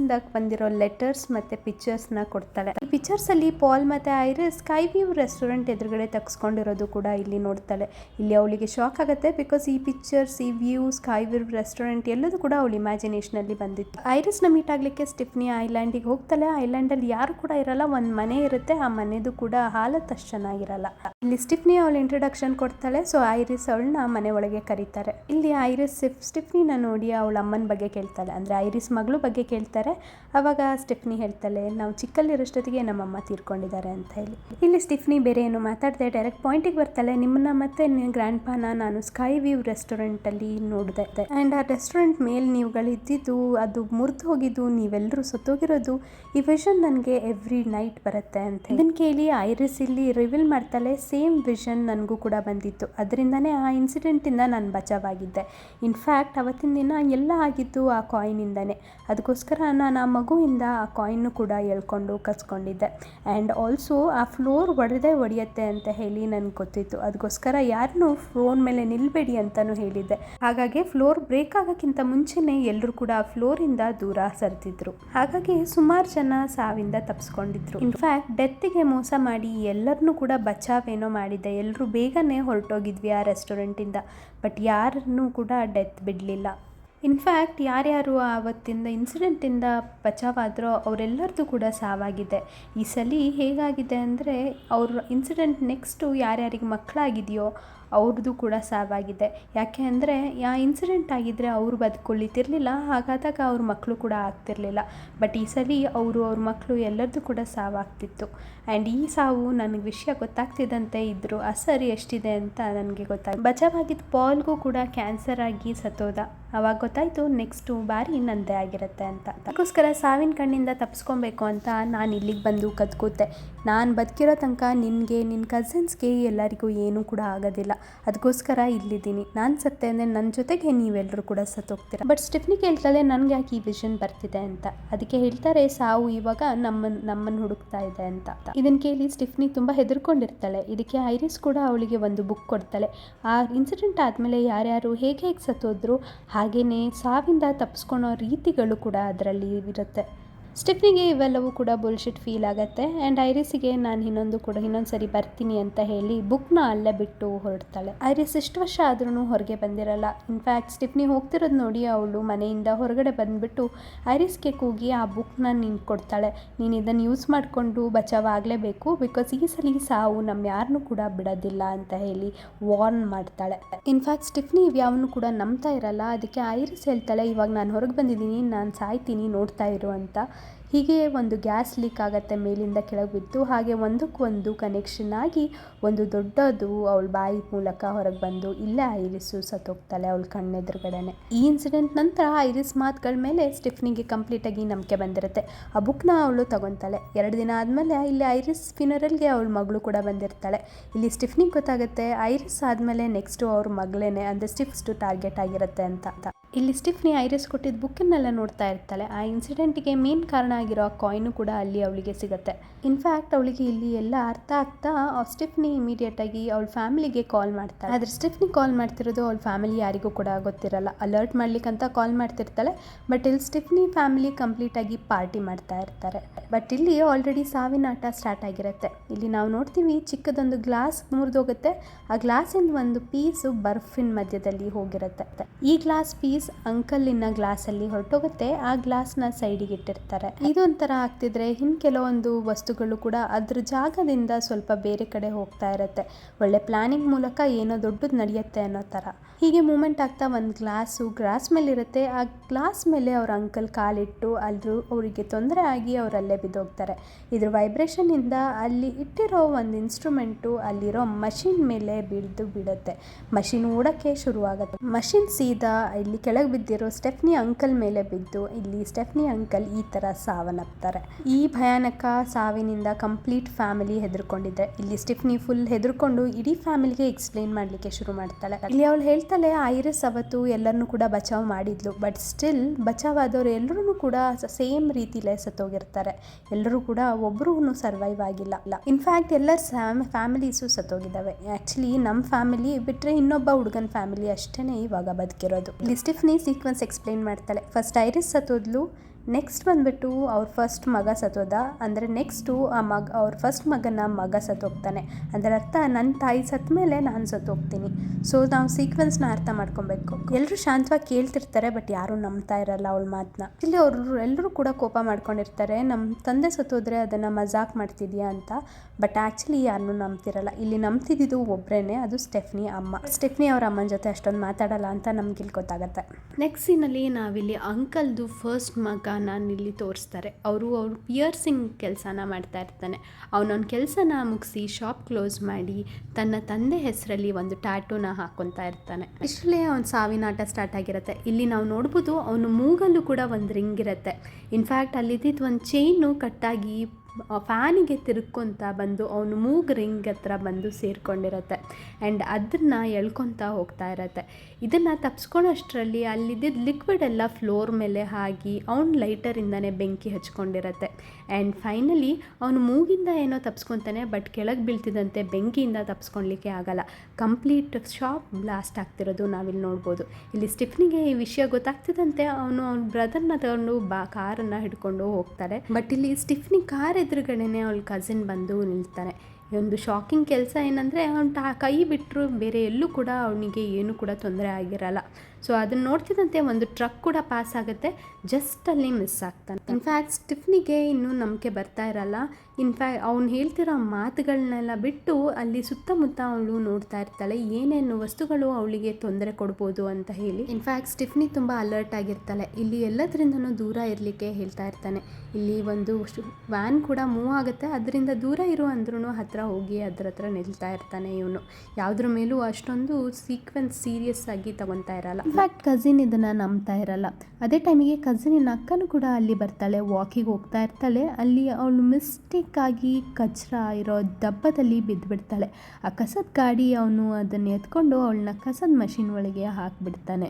ಇಂದ ಬಂದಿರೋ ಲೆಟರ್ಸ್ ಮತ್ತೆ ಪಿಕ್ಚರ್ಸ್ನ ಕೊಡ್ತಾಳೆ. ಈ ಪಿಕ್ಚರ್ಸ್ ಅಲ್ಲಿ ಪಾಲ್ ಮತ್ತೆ ಐರಿಸ್ ಸ್ಕೈ ವ್ಯೂ ರೆಸ್ಟೋರೆಂಟ್ ಎದುರುಗಡೆ ತಗ್ಸ್ಕೊಂಡಿರೋದು ಕೂಡ ಇಲ್ಲಿ ನೋಡ್ತಾಳೆ. ಇಲ್ಲಿ ಅವಳಿಗೆ ಶಾಕ್ ಆಗುತ್ತೆ ಬಿಕಾಸ್ ಈ ಪಿಕ್ಚರ್ಸ್ ಈ ವ್ಯೂ ಸ್ಕೈ ವ್ಯೂ ರೆಸ್ಟೋರೆಂಟ್ ಎಲ್ಲದೂ ಕೂಡ ಅವಳು ಇಮ್ಯಾಜಿನೇಷನ್ ಅಲ್ಲಿ ಬಂದಿತ್ತು. ಐರಿಸ್ನ ಮೀಟ್ ಆಗ್ಲಿಕ್ಕೆ ಸ್ಟಿಫ್ನಿ ಐಲ್ಯಾಂಡಿಗೆ ಹೋಗ್ತಾಳೆ. ಐಲ್ಯಾಂಡ್ ಅಲ್ಲಿ ಯಾರು ಕೂಡ ಇರಲ್ಲ, ಒಂದ್ ಮನೆ ಇರುತ್ತೆ, ಆ ಮನೆದು ಕೂಡ ಹಾಲತ್ ಅಷ್ಟು ಚೆನ್ನಾಗಿರಲ್ಲ. ಇಲ್ಲಿ ಸ್ಟಿಫ್ನಿ ಅವಳು ಇಂಟ್ರೊಡಕ್ಷನ್ ಕೊಡ್ತಾಳೆ ಸೊ ಐರಿಸ್ ಅವಳನ್ನ ಮನೆ ಒಳಗೆ ಕರೀತಾರೆ. ಇಲ್ಲಿ ಐರಿಸ್, ಸ್ಟಿಫ್ನಿನ ನೋಡಿ ಅವಳ ಅಮ್ಮನ ಬಗ್ಗೆ ಕೇಳ್ತಾಳೆ. ಅಂದರೆ ಐರಿಸ್ ಮಗಳು ಬಗ್ಗೆ ಕೇಳ್ತಾರೆ. ಅವಾಗ ಸ್ಟಿಫ್ನಿ ಹೇಳ್ತಾಳೆ, ನಾವು ಚಿಕ್ಕಲ್ಲಿರೋಷ್ಟೊತ್ತಿಗೆ ನಮ್ಮಮ್ಮ ತೀರ್ಕೊಂಡಿದ್ದಾರೆ ಅಂತ ಹೇಳಿ. ಇಲ್ಲಿ ಸ್ಟಿಫ್ನಿ ಬೇರೆ ಏನು ಮಾತಾಡದೆ ಡೈರೆಕ್ಟ್ ಪಾಯಿಂಟಿಗೆ ಬರ್ತಾಳೆ. ನಿಮ್ಮನ್ನ ಮತ್ತೆ ಗ್ರ್ಯಾಂಡ್ ಪಾನ ನಾನು ಸ್ಕೈ ವ್ಯೂ ರೆಸ್ಟೋರೆಂಟಲ್ಲಿ ನೋಡಿದೆ ಆ್ಯಂಡ್ ಆ ರೆಸ್ಟೋರೆಂಟ್ ಮೇಲೆ ನೀವುಗಳು ಇದ್ದಿದ್ದು, ಅದು ಮುರಿದು ಹೋಗಿದ್ದು ನೀವೆಲ್ಲರೂ ಸತ್ತೋಗಿರೋದು, ಈ ವಿಷನ್ ನನಗೆ ಎವ್ರಿ ನೈಟ್ ಬರುತ್ತೆ ಅಂತ ಇದನ್ನು ಕೇಳಿ ಐರಿಸ್ ಇಲ್ಲಿ ರಿವೀಲ್ ಮಾಡ್ತಾಳೆ ಸೇಮ್ ವಿಷನ್ ನನಗೂ ಕೂಡ ಬಂದಿತ್ತು. ಅದರಿಂದನೇ ಆ ಇನ್ಸಿಡೆಂಟಿಂದ ನಾನು ಬಚಾವಾಗಿದ್ದೆ ಇನ್ಫ್ಯಾಕ್ಟ್ ಅವತ್ತಿನ ದಿನ ಎಲ್ಲ ಆಗಿದ್ದು ಆ ಕಾಯಿನಿಂದನೇ ಅದಕ್ಕೋಸ್ಕರ ನಾನು ಆ ಮಗುವಿಂದ ಆ ಕಾಯಿನ್ನು ಕೂಡ ಎಳ್ಕೊಂಡು ಕಸ್ಕೊಂಡಿದ್ದೆ ಆ್ಯಂಡ್ ಆಲ್ಸೋ ಆ ಫ್ಲೋರ್ ಒಡೆದೇ ಒಡೆಯುತ್ತೆ ಅಂತ ಹೇಳಿ ನನಗೆ ಗೊತ್ತಿತ್ತು. ಅದಕ್ಕೋಸ್ಕರ ಯಾರನ್ನೂ ಫ್ಲೋರ್ ಮೇಲೆ ನಿಲ್ಬೇಡಿ ಅಂತಲೂ ಹೇಳಿದ್ದೆ. ಹಾಗಾಗಿ ಫ್ಲೋರ್ ಬ್ರೇಕ್ ಆಗೋಕ್ಕಿಂತ ಮುಂಚೆನೇ ಎಲ್ಲರೂ ಕೂಡ ಆ ಫ್ಲೋರಿಂದ ದೂರ ಸರಿದಿದ್ರು ಹಾಗಾಗಿ ಸುಮಾರು ಜನ ಸಾವಿಂದ ತಪ್ಪಿಸ್ಕೊಂಡಿದ್ರು ಇನ್ಫ್ಯಾಕ್ಟ್ ಡೆತ್ತಿಗೆ ಮೋಸ ಮಾಡಿ ಎಲ್ಲರನ್ನೂ ಕೂಡ ಬಚಾವೇನೋ ಮಾಡಿದ್ದೆ. ಎಲ್ಲರೂ ಬೇಗನೆ ಹೊರಟೋಗಿದ್ವಿ ಆ ರೆಸ್ಟೋರೆಂಟಿಂದ ಬಟ್ ಯಾರನ್ನೂ ಕೂಡ ಡೆತ್ ಬಿಡಲಿಲ್ಲ. ಇನ್ಫ್ಯಾಕ್ಟ್ ಯಾರ್ಯಾರು ಆವತ್ತಿಂದ ಇನ್ಸಿಡೆಂಟಿಂದ ಬಚಾವಾದರೋ ಅವರೆಲ್ಲರದ್ದು ಕೂಡ ಸಾವಾಗಿದೆ. ಈ ಸಲ ಹೇಗಾಗಿದೆ ಅಂದರೆ ಅವ್ರ ಇನ್ಸಿಡೆಂಟ್ ನೆಕ್ಸ್ಟು ಯಾರ್ಯಾರಿಗೆ ಮಕ್ಕಳಾಗಿದೆಯೋ ಅವ್ರದ್ದು ಕೂಡ ಸಾವಾಗಿದೆ. ಯಾಕೆ ಅಂದರೆ, ಯಾ ಇನ್ಸಿಡೆಂಟ್ ಆಗಿದ್ದರೆ ಅವರು ಬದುಕೊಳ್ಳಿತಿರ್ಲಿಲ್ಲ ಹಾಗಾದಾಗ ಅವ್ರ ಮಕ್ಕಳು ಕೂಡ ಆಗ್ತಿರ್ಲಿಲ್ಲ. ಬಟ್ ಈ ಸಲ ಅವರು ಅವ್ರ ಮಕ್ಕಳು ಎಲ್ಲರದ್ದು ಕೂಡ ಸಾವಾಗ್ತಿತ್ತು. ಆ್ಯಂಡ್ ಈ ಸಾವು ನನಗೆ ವಿಷಯ ಗೊತ್ತಾಗ್ತಿದ್ದಂತೆ ಇದ್ದರು ಸರಿ ಎಷ್ಟಿದೆ ಅಂತ ನನಗೆ ಗೊತ್ತಾಯ್ತು ಬಚಾವಾಗಿದ್ದ ಪಾಲ್ಗೂ ಕೂಡ ಕ್ಯಾನ್ಸರ್ ಆಗಿ ಸತ್ತೋದ. ಅವಾಗ ಗೊತ್ತಾಯಿತು ನೆಕ್ಸ್ಟು ಬಾರಿ ನಂದೇ ಆಗಿರುತ್ತೆ ಅಂತ. ಅದಕ್ಕೋಸ್ಕರ ಸಾವಿನ ಕಣ್ಣಿಂದ ತಪ್ಪಿಸ್ಕೊಬೇಕು ಅಂತ ನಾನು ಇಲ್ಲಿಗೆ ಬಂದು ಕದ್ಕೂತೆ ನಾನು ಬದುಕಿರೋ ತನಕ ನಿನಗೆ ನಿನ್ನ ಕಸಿನ್ಸ್ಗೆ ಎಲ್ಲರಿಗೂ ಏನೂ ಕೂಡ ಆಗೋದಿಲ್ಲ. ಅದಕ್ಕೋಸ್ಕರ ಇಲ್ಲಿದ್ದೀನಿ. ನಾನು ಸತ್ತೆ ಅಂದರೆ ನನ್ನ ಜೊತೆಗೆ ನೀವೆಲ್ಲರೂ ಕೂಡ ಸತ್ತೋಗ್ತೀರ? ಬಟ್ ಸ್ಟಿಫ್ನಿ ಕೇಳ್ತಾಳೆ ನನಗೆ ಯಾಕೆ ಈ ವಿಷನ್ ಬರ್ತಿದೆ ಅಂತ? ಅದಕ್ಕೆ ಹೇಳ್ತಾರೆ, ಸಾವು ಇವಾಗ ನಮ್ಮನ್ನು ನಮ್ಮನ್ನು ಹುಡುಕ್ತಾ ಇದೆ ಅಂತ. ಇದನ್ನು ಕೇಳಿ ಸ್ಟಿಫ್ನಿ ತುಂಬ ಹೆದರ್ಕೊಂಡಿರ್ತಾಳೆ. ಇದಕ್ಕೆ ಐರಿಸ್ ಕೂಡ ಅವಳಿಗೆ ಒಂದು ಬುಕ್ ಕೊಡ್ತಾಳೆ. ಆ ಇನ್ಸಿಡೆಂಟ್ ಆದಮೇಲೆ ಯಾರ್ಯಾರು ಹೇಗೆ ಹೇಗೆ ಸತ್ತೋದ್ರು ಹಾಗೆಯೇ ಸಾವಿಂದ ತಪ್ಪಿಸ್ಕೊಳೋ ರೀತಿಗಳು ಕೂಡ ಅದರಲ್ಲಿ ಇರುತ್ತೆ. ಸ್ಟಿಫ್ನಿಗೆ ಇವೆಲ್ಲವೂ ಕೂಡ ಬುಲ್ಶಿಟ್ ಫೀಲ್ ಆಗುತ್ತೆ. ಆ್ಯಂಡ್ ಐರಿಸಿಗೆ ನಾನು ಇನ್ನೊಂದು ಕೂಡ ಇನ್ನೊಂದು ಸರಿ ಬರ್ತೀನಿ ಅಂತ ಹೇಳಿ ಬುಕ್ನ ಅಲ್ಲೇ ಬಿಟ್ಟು ಹೊರಡ್ತಾಳೆ. ಐರಿಸ್ ಇಷ್ಟು ವರ್ಷ ಆದ್ರೂ ಹೊರಗೆ ಬಂದಿರಲ್ಲ. ಇನ್ಫ್ಯಾಕ್ಟ್ ಸ್ಟಿಫ್ನಿ ಹೋಗ್ತಿರೋದು ನೋಡಿ ಅವಳು ಮನೆಯಿಂದ ಹೊರಗಡೆ ಬಂದುಬಿಟ್ಟು ಐರಿಸ್ಗೆ ಕೂಗಿ ಆ ಬುಕ್ನ ನೀನು ಕೊಡ್ತಾಳೆ ನೀನು ಇದನ್ನು ಯೂಸ್ ಮಾಡಿಕೊಂಡು ಬಚಾವಾಗಲೇಬೇಕು ಬಿಕಾಸ್ ಈ ಸಲ ಸಾವು ನಮ್ಮ ಯಾರನ್ನೂ ಕೂಡ ಬಿಡೋದಿಲ್ಲ ಅಂತ ಹೇಳಿ ವಾರ್ನ್ ಮಾಡ್ತಾಳೆ. ಇನ್ಫ್ಯಾಕ್ಟ್ ಸ್ಟಿಫ್ನಿ ಇವ್ಯಾವನು ಕೂಡ ನಂಬ್ತಾ ಇರಲ್ಲ. ಅದಕ್ಕೆ ಐರಿಸ್ ಹೇಳ್ತಾಳೆ, ಇವಾಗ ನಾನು ಹೊರಗೆ ಬಂದಿದ್ದೀನಿ, ನಾನು ಸಾಯ್ತೀನಿ, ನೋಡ್ತಾ ಇರು ಅಂತ. ಹೀಗೆ ಒಂದು ಗ್ಯಾಸ್ ಲೀಕ್ ಆಗುತ್ತೆ ಮೇಲಿಂದ ಕೆಳಗೆ ಬಿದ್ದು, ಹಾಗೆ ಒಂದಕ್ಕೊಂದು ಕನೆಕ್ಷನ್ ಆಗಿ ಒಂದು ದೊಡ್ಡದು ಅವಳ ಬಾಯಿ ಮೂಲಕ ಹೊರಗೆ ಬಂದು, ಇಲ್ಲೇ ಐರಿಸು ಸತ್ತೋಗ್ತಾಳೆ ಅವಳ ಕಣ್ಣೆದುರುಗಡೆನೆ. ಈ ಇನ್ಸಿಡೆಂಟ್ ನಂತರ ಐರಿಸ್ ಮಾತುಗಳ ಮೇಲೆ ಸ್ಟಿಫ್ನಿಗೆ ಕಂಪ್ಲೀಟಾಗಿ ನಂಬಿಕೆ ಬಂದಿರುತ್ತೆ. ಆ ಬುಕ್ನ ಅವಳು ತಗೊತಾಳೆ. ಎರಡು ದಿನ ಆದಮೇಲೆ ಇಲ್ಲಿ ಐರಿಸ್ ಫಿನರಲ್ಗೆ ಅವಳ ಮಗಳು ಕೂಡ ಬಂದಿರ್ತಾಳೆ. ಇಲ್ಲಿ ಸ್ಟಿಫ್ನಿಗೆ ಗೊತ್ತಾಗುತ್ತೆ, ಐರಿಸ್ ಆದಮೇಲೆ ನೆಕ್ಸ್ಟು ಅವ್ರ ಮಗಳೇನೆ, ಅಂದರೆ ಸ್ಟಿಫ್ಸ್ಟು ಟಾರ್ಗೆಟ್ ಆಗಿರುತ್ತೆ ಅಂತ. ಇಲ್ಲಿ ಸ್ಟಿಫ್ನಿ ಐರಿಸ್ ಕೊಟ್ಟಿದ್ದ ಬುಕ್ಕನ್ನೆಲ್ಲ ನೋಡ್ತಾ ಇರ್ತಾಳೆ. ಆ ಇನ್ಸಿಡೆಂಟಿಗೆ ಮೇನ್ ಕಾರಣ ಆಗಿರೋ ಆ ಕಾಯಿನು ಕೂಡ ಅಲ್ಲಿ ಅವಳಿಗೆ ಸಿಗುತ್ತೆ. ಇನ್ಫ್ಯಾಕ್ಟ್ ಅವಳಿಗೆ ಇಲ್ಲಿ ಎಲ್ಲ ಅರ್ಥ ಆಗ್ತಾ ಸ್ಟಿಫ್ನಿ ಇಮಿಡಿಯೇಟ್ ಆಗಿ ಅವಳ ಫ್ಯಾಮಿಲಿಗೆ ಕಾಲ್ ಮಾಡ್ತಾಳೆ. ಆದ್ರೆ ಸ್ಟಿಫ್ನಿ ಕಾಲ್ ಮಾಡ್ತಿರೋದು ಅವಳ ಫ್ಯಾಮಿಲಿ ಯಾರಿಗೂ ಕೂಡ ಗೊತ್ತಿರಲ್ಲ. ಅಲರ್ಟ್ ಮಾಡ್ಲಿಕ್ಕಂತ ಕಾಲ್ ಮಾಡ್ತಿರ್ತಾಳೆ. ಬಟ್ ಇಲ್ಲಿ ಸ್ಟಿಫ್ನಿ ಫ್ಯಾಮಿಲಿ ಕಂಪ್ಲೀಟ್ ಆಗಿ ಪಾರ್ಟಿ ಮಾಡ್ತಾ ಇರ್ತಾರೆ. ಬಟ್ ಇಲ್ಲಿ ಆಲ್ರೆಡಿ ಸಾವಿನ ಆಟ ಸ್ಟಾರ್ಟ್ ಆಗಿರುತ್ತೆ. ಇಲ್ಲಿ ನಾವು ನೋಡ್ತೀವಿ ಚಿಕ್ಕದೊಂದು ಗ್ಲಾಸ್ ಮುರಿದೋಗುತ್ತೆ. ಆ ಗ್ಲಾಸಿಂದ ಒಂದು ಪೀಸು ಬರ್ಫಿನ ಮಧ್ಯದಲ್ಲಿ ಹೋಗಿರುತ್ತೆ. ಈ ಗ್ಲಾಸ್ ಪೀಸ್ ಅಂಕಲ್ಲಿನ ಗ್ಲಾಸಲ್ಲಿ ಹೊರಟೋಗುತ್ತೆ, ಆ ಗ್ಲಾಸ್ನ ಸೈಡಿಗೆ ಇಟ್ಟಿರ್ತಾರೆ. ಇದೊಂಥರ ಆಗ್ತಿದ್ರೆ ಇನ್ ಕೆಲವೊಂದು ವಸ್ತುಗಳು ಕೂಡ ಅದ್ರ ಜಾಗದಿಂದ ಸ್ವಲ್ಪ ಬೇರೆ ಕಡೆ ಹೋಗ್ತಾ ಇರುತ್ತೆ. ಒಳ್ಳೆ ಪ್ಲಾನಿಂಗ್ ಮೂಲಕ ಏನೋ ದೊಡ್ಡದು ನಡೆಯುತ್ತೆ ಅನ್ನೋ ಥರ. ಹೀಗೆ ಮೂಮೆಂಟ್ ಆಗ್ತಾ ಒಂದು ಗ್ಲಾಸು ಗ್ಲಾಸ್ ಮೇಲೆ ಇರುತ್ತೆ ಆ ಗ್ಲಾಸ್ ಮೇಲೆ ಅವ್ರ ಅಂಕಲ್ ಕಾಲಿಟ್ಟು ಅಲ್ಲೂ ಅವರಿಗೆ ತೊಂದರೆ ಆಗಿ ಅವರಲ್ಲೇ ಬಿದ್ದೋಗ್ತಾರೆ. ಇದ್ರ ವೈಬ್ರೇಷನಿಂದ ಅಲ್ಲಿ ಇಟ್ಟಿರೋ ಒಂದು ಇನ್ಸ್ಟ್ರೂಮೆಂಟು ಅಲ್ಲಿರೋ ಮಷಿನ್ ಮೇಲೆ ಬಿಡ್ದು ಬಿಡುತ್ತೆ. ಮಷಿನ್ ಓಡೋಕ್ಕೆ ಶುರುವಾಗುತ್ತೆ. ಮಷಿನ್ ಸೀದಾ ಇಲ್ಲಿ ಕೆಳಗೆ ಬಿದ್ದಿರೋ ಸ್ಟೆಫ್ನಿ ಅಂಕಲ್ ಮೇಲೆ ಬಿದ್ದು ಇಲ್ಲಿ ಸ್ಟೆಫ್ನಿ ಅಂಕಲ್ ಈ ಥರ ಸಾವನ್ನಪ್ತಾರೆ. ಈ ಭಯಾನಕ ಸಾವಿನಿಂದ ಕಂಪ್ಲೀಟ್ ಫ್ಯಾಮಿಲಿ ಹೆದರ್ಕೊಂಡಿದ್ದೆ ಇಲ್ಲಿ ಸ್ಟೆಫ್ನಿ ಫುಲ್ ಹೆದರ್ಕೊಂಡು ಇಡೀ ಫ್ಯಾಮಿಲಿಗೆ ಎಕ್ಸ್ಪ್ಲೇನ್ ಮಾಡಲಿಕ್ಕೆ ಶುರು ಮಾಡ್ತಾಳೆ. ಇಲ್ಲಿ ಅವಳು ಹೇಳ್ತಾ ಹೇಳ್ತಾಳೆ ಐರಿಸ್ ಅವತ್ತು ಎಲ್ಲರನ್ನೂ ಕೂಡ ಬಚಾವ್ ಮಾಡಿದ್ಲು. ಬಟ್ ಸ್ಟಿಲ್ ಬಚಾವಾದವ್ರು ಎಲ್ಲರೂ ಕೂಡ ಸೇಮ್ ರೀತಿಲೇ ಸತ್ತೋಗಿರ್ತಾರೆ. ಎಲ್ಲರೂ ಕೂಡ ಒಬ್ಬರೂ ಸರ್ವೈವ್ ಆಗಿಲ್ಲ. ಇಲ್ಲ ಇನ್ಫ್ಯಾಕ್ಟ್ ಎಲ್ಲರ ಸ್ಯಾಮ್ ಫ್ಯಾಮಿಲೀಸು ಸತ್ತೋಗಿದ್ದಾವೆ. ಆ್ಯಕ್ಚುಲಿ ನಮ್ಮ ಫ್ಯಾಮಿಲಿ ಬಿಟ್ಟರೆ ಇನ್ನೊಬ್ಬ ಹುಡುಗನ ಫ್ಯಾಮಿಲಿ ಅಷ್ಟೇ ಇವಾಗ ಬದುಕಿರೋದು. ಇಲ್ಲಿ ಸ್ಟಿಫ್ನಿ ಸೀಕ್ವೆನ್ಸ್ ಎಕ್ಸ್ಪ್ಲೈನ್ ಮಾಡ್ತಾಳೆ. ಫಸ್ಟ್ ಐರಿಸ್ ಸತ್ತೋದ್ಲು ನೆಕ್ಸ್ಟ್ ಬಂದ್ಬಿಟ್ಟು ಅವ್ರ ಫಸ್ಟ್ ಮಗ ಸತ್ತೋದ ಅಂದರೆ ನೆಕ್ಸ್ಟು ಆ ಮಗ, ಅವ್ರ ಫಸ್ಟ್ ಮಗನ ಮಗ ಸತ್ತೋಗ್ತಾನೆ ಅಂದರೆ ಅರ್ಥ ನನ್ನ ತಾಯಿ ಸತ್ತ ಮೇಲೆ ನಾನು ಸತ್ತೋಗ್ತೀನಿ ಸೊ ನಾವು ಸೀಕ್ವೆನ್ಸ್ನ ಅರ್ಥ ಮಾಡ್ಕೊಬೇಕು. ಎಲ್ಲರೂ ಶಾಂತವಾಗಿ ಕೇಳ್ತಿರ್ತಾರೆ ಬಟ್ ಯಾರೂ ನಂಬ್ತಾ ಇರಲ್ಲ ಅವಳ ಮಾತನ್ನ ಇಲ್ಲಿ ಅವರು ಎಲ್ಲರೂ ಕೂಡ ಕೋಪ ಮಾಡ್ಕೊಂಡಿರ್ತಾರೆ. ನಮ್ಮ ತಂದೆ ಸತ್ತೋದ್ರೆ ಅದನ್ನು ಮಜಾಕ್ ಮಾಡ್ತಿದ್ಯಾ ಅಂತ. ಬಟ್ ಆ್ಯಕ್ಚುಲಿ ಯಾರನ್ನೂ ನಂಬ್ತಿರಲ್ಲ. ಇಲ್ಲಿ ನಂಬ್ತಿದ್ದು ಒಬ್ಬರೇ ಅದು ಸ್ಟೆಫ್ನಿ ಅಮ್ಮ. ಸ್ಟೆಫ್ನಿ ಅವ್ರ ಅಮ್ಮನ ಜೊತೆ ಅಷ್ಟೊಂದು ಮಾತಾಡಲ್ಲ ಅಂತ ನಮ್ಗೆ ಇಲ್ಲಿ ಗೊತ್ತಾಗುತ್ತೆ ನೆಕ್ಸ್ಟ್ ಸೀನಲ್ಲಿ ನಾವಿಲ್ಲಿ ಅಂಕಲ್ದು ಫಸ್ಟ್ ಮಗ ನಾನು ಇಲ್ಲಿ ತೋರಿಸ್ತಾರೆ. ಅವರು ಅವ್ರ ಪಿಯರ್ಸಿಂಗ್ ಕೆಲಸನ ಮಾಡ್ತಾ ಇರ್ತಾನೆ. ಅವನೊಂದು ಕೆಲಸನ ಮುಗಿಸಿ ಶಾಪ್ ಕ್ಲೋಸ್ ಮಾಡಿ ತನ್ನ ತಂದೆ ಹೆಸರಲ್ಲಿ ಒಂದು ಟ್ಯಾಟೂನ ಹಾಕ್ಕೊತಾ ಇರ್ತಾನೆ. ಇಷ್ಟರಲ್ಲೇ ಅವ್ನ ಸಾವಿನಾಟ ಸ್ಟಾರ್ಟ್ ಆಗಿರುತ್ತೆ. ಇಲ್ಲಿ ನಾವು ನೋಡ್ಬೋದು ಅವನು ಮೂಗಲ್ಲೂ ಕೂಡ ಒಂದು ರಿಂಗ್ ಇರುತ್ತೆ. ಇನ್ಫ್ಯಾಕ್ಟ್ ಅಲ್ಲಿದ್ದಿದ್ದು ಒಂದು ಚೈನು ಕಟ್ಟಾಗಿ ಫ್ಯಾನಿಗೆ ತಿರ್ಕೊಂತ ಬಂದು ಅವನು ಮೂಗ್ ರಿಂಗ್ ಹತ್ರ ಬಂದು ಸೇರಿಕೊಂಡಿರತ್ತೆ. ಆ್ಯಂಡ್ ಅದನ್ನ ಎಳ್ಕೊತಾ ಹೋಗ್ತಾ ಇರತ್ತೆ. ಇದನ್ನು ತಪ್ಸ್ಕೊಳೋಷ್ಟರಲ್ಲಿ ಅಲ್ಲಿದ್ದಿದ್ದು ಲಿಕ್ವಿಡ್ ಎಲ್ಲ ಫ್ಲೋರ್ ಮೇಲೆ ಹಾಕಿ ಅವ್ನು ಲೈಟರಿಂದನೇ ಬೆಂಕಿ ಹಚ್ಕೊಂಡಿರತ್ತೆ. ಆ್ಯಂಡ್ ಫೈನಲಿ ಅವನು ಮೂಗಿಂದ ಏನೋ ತಪ್ಸ್ಕೊತಾನೆ ಬಟ್ ಕೆಳಗೆ ಬೀಳ್ತಿದ್ದಂತೆ ಬೆಂಕಿಯಿಂದ ತಪ್ಸ್ಕೊಳ್ಲಿಕ್ಕೆ ಆಗಲ್ಲ. ಕಂಪ್ಲೀಟ್ ಶಾಪ್ ಬ್ಲಾಸ್ಟ್ ಆಗ್ತಿರೋದು ನಾವಿಲ್ಲಿ ನೋಡ್ಬೋದು. ಇಲ್ಲಿ ಸ್ಟಿಫ್ನಿಗೆ ಈ ವಿಷಯ ಗೊತ್ತಾಗ್ತಿದ್ದಂತೆ ಅವನು ಅವ್ನ ಬ್ರದರ್ನ ತಗೊಂಡು ಬಾ, ಕಾರನ್ನು ಹಿಡ್ಕೊಂಡು ಹೋಗ್ತಾರೆ. ಬಟ್ ಇಲ್ಲಿ ಸ್ಟಿಫ್ನಿ ಕಾರ್ ಎದುರುಗಡೆನೆ ಅವಳ ಕಸಿನ್ ಬಂದು ನಿಲ್ತಾನೆ ಈ ಒಂದು ಶಾಕಿಂಗ್ ಕೆಲಸ ಏನಂದರೆ ಅವ್ನು ಟ ಕೈ ಬಿಟ್ಟರು ಬೇರೆ ಎಲ್ಲೂ ಕೂಡ ಅವನಿಗೆ ಏನು ಕೂಡ ತೊಂದರೆ ಆಗಿರಲ್ಲ. ಸೊ ಅದನ್ನು ನೋಡ್ತಿದ್ದಂತೆ ಒಂದು ಟ್ರಕ್ ಕೂಡ ಪಾಸ್ ಆಗುತ್ತೆ. ಜಸ್ಟ್ ಅಲ್ಲಿ ಮಿಸ್ ಆಗ್ತಾನೆ. ಇನ್ಫ್ಯಾಕ್ಟ್ ಸ್ಟಿಫ್ನಿಗೆ ಇನ್ನೂ ನಂಬಿಕೆ ಬರ್ತಾ ಇರಲ್ಲ. ಇನ್ಫ್ಯಾಕ್ಟ್ ಅವ್ನು ಹೇಳ್ತಿರೋ ಮಾತುಗಳನ್ನೆಲ್ಲ ಬಿಟ್ಟು ಅಲ್ಲಿ ಸುತ್ತಮುತ್ತ ಅವಳು ನೋಡ್ತಾ ಇರ್ತಾಳೆ. ಏನೇನು ವಸ್ತುಗಳು ಅವಳಿಗೆ ತೊಂದರೆ ಕೊಡ್ಬೋದು ಅಂತ ಹೇಳಿ. ಇನ್ಫ್ಯಾಕ್ಟ್ ಸ್ಟಿಫ್ನಿ ತುಂಬ ಅಲರ್ಟ್ ಆಗಿರ್ತಾಳೆ. ಇಲ್ಲಿ ಎಲ್ಲದರಿಂದನೂ ದೂರ ಇರಲಿಕ್ಕೆ ಹೇಳ್ತಾ ಇರ್ತಾನೆ. ಇಲ್ಲಿ ಒಂದು ವ್ಯಾನ್ ಕೂಡ ಮೂವ್ ಆಗುತ್ತೆ. ಅದರಿಂದ ದೂರ ಇರು ಅಂದ್ರೂ ಹತ್ರ ಹೋಗಿ ಅದ್ರ ಹತ್ರ ನಿಲ್ತಾ ಇರ್ತಾನೆ ಇವನು. ಯಾವುದ್ರ ಮೇಲೂ ಅಷ್ಟೊಂದು ಸೀಕ್ವೆನ್ಸ್ ಸೀರಿಯಸ್ ಆಗಿ ತಗೊತಾ ಇರಲ್ಲ. ಇನ್ಫ್ಯಾಕ್ಟ್ ಕಸಿನ್ ಇದನ್ನು ನಂಬ್ತಾ ಇರಲ್ಲ. ಅದೇ ಟೈಮಿಗೆ ಕಸಿನಿನ ಅಕ್ಕನೂ ಕೂಡ ಅಲ್ಲಿ ಬರ್ತಾಳೆ ವಾಕಿಗೆ ಹೋಗ್ತಾ ಇರ್ತಾಳೆ. ಅಲ್ಲಿ ಅವಳು ಮಿಸ್ಟೇಕ್ ಆಗಿ ಕಚ್ರ ಇರೋ ದಬ್ಬದಲ್ಲಿ ಬಿದ್ದುಬಿಡ್ತಾಳೆ ಆ ಕಸದ ಗಾಡಿ ಅವನು ಅದನ್ನು ಎತ್ಕೊಂಡು ಅವಳನ್ನ ಕಸದ ಮಷಿನ್ ಒಳಗೆ ಹಾಕಿಬಿಡ್ತಾನೆ.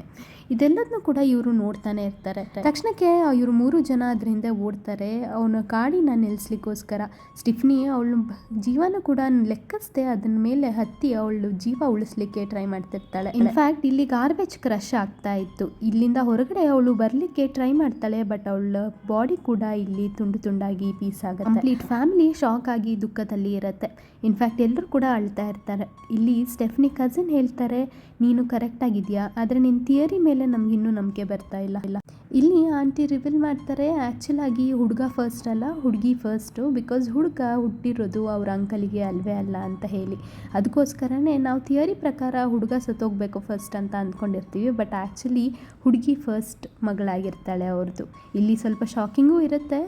ಇದೆಲ್ಲದನ್ನು ಕೂಡ ಇವರು ನೋಡ್ತಾನೆ ಇರ್ತಾರೆ. ತಕ್ಷಣಕ್ಕೆ ಇವರು ಮೂರು ಜನ ಅದರಿಂದ ಓಡ್ತಾರೆ. ಅವನ ಗಾಡಿನ ನಿಲ್ಲಿಸ್ಲಿಕ್ಕೋಸ್ಕರ ಸ್ಟಿಫ್ನಿ ಅವಳು ಜೀವನ ಕೂಡ ಲೆಕ್ಕಿಸದೆ ಅದನ್ನ ಮೇಲೆ ಹತ್ತಿ ಅವಳು ಜೀವ ಉಳಿಸ್ಲಿಕ್ಕೆ ಟ್ರೈ ಮಾಡ್ತಿರ್ತಾಳೆ. ಇನ್ಫ್ಯಾಕ್ಟ್ ಇಲ್ಲಿ ಗಾರ್ಬೇಜ್ ಕ್ರಶ್ ಆಗ್ತಾ ಇತ್ತು. ಇಲ್ಲಿಂದ ಹೊರಗಡೆ ಅವಳು ಬರಲಿಕ್ಕೆ ಟ್ರೈ ಮಾಡ್ತಾಳೆ ಬಟ್ ಅವಳ ಬಾಡಿ ಕೂಡ ಇಲ್ಲಿ ತುಂಡು ತುಂಡಾಗಿ ಪೀಸ್ ಆಗುತ್ತೆ. ಕಂಪ್ಲೀಟ್ ಫ್ಯಾಮಿಲಿ ಶಾಕ್ ಆಗಿ ದುಃಖದಲ್ಲಿ ಇರುತ್ತೆ. ಇನ್ಫ್ಯಾಕ್ಟ್ ಎಲ್ಲರೂ ಕೂಡ ಅಳ್ತಾ ಇರ್ತಾರೆ. ಇಲ್ಲಿ ಸ್ಟೆಫ್ನಿ ಕಸಿನ್ ಹೇಳ್ತಾರೆ, ನೀನು ಕರೆಕ್ಟ್ ಆಗಿದೆಯಾ ಆದರೆ ನಿನ್ನ ಥಿಯರಿ ಮೇಲೆ ನಮಗಿನ್ನೂ ನಂಬಿಕೆ ಬರ್ತಾ ಇಲ್ಲ. ಇಲ್ಲ ಇಲ್ಲಿ ಆಂಟಿ ರಿವೀಲ್ ಮಾಡ್ತಾರೆ ಆ್ಯಕ್ಚುಲ್ ಆಗಿ ಹುಡುಗ ಫಸ್ಟ್ ಅಲ್ಲ, ಹುಡುಗಿ ಫಸ್ಟು ಬಿಕಾಸ್ ಹುಡುಗ ಹುಟ್ಟಿರೋದು ಅವ್ರ ಅಂಕಲಿಗೆ ಅಲ್ವೇ ಅಲ್ಲ ಅಂತ ಹೇಳಿ. ಅದಕ್ಕೋಸ್ಕರನೇ ನಾವು ಥಿಯರಿ ಪ್ರಕಾರ ಹುಡುಗ ಸತ್ತೋಗ್ಬೇಕು ಫಸ್ಟ್ ಅಂತ ಅಂದ್ಕೊಂಡಿರ್ತೀವಿ ಬಟ್ ಆ್ಯಕ್ಚುಲಿ ಹುಡುಗಿ ಫಸ್ಟ್ ಮಗಳಾಗಿರ್ತಾಳೆ ಅವ್ರದ್ದು ಇಲ್ಲಿ ಸ್ವಲ್ಪ ಶಾಕಿಂಗೂ ಇರುತ್ತೆ.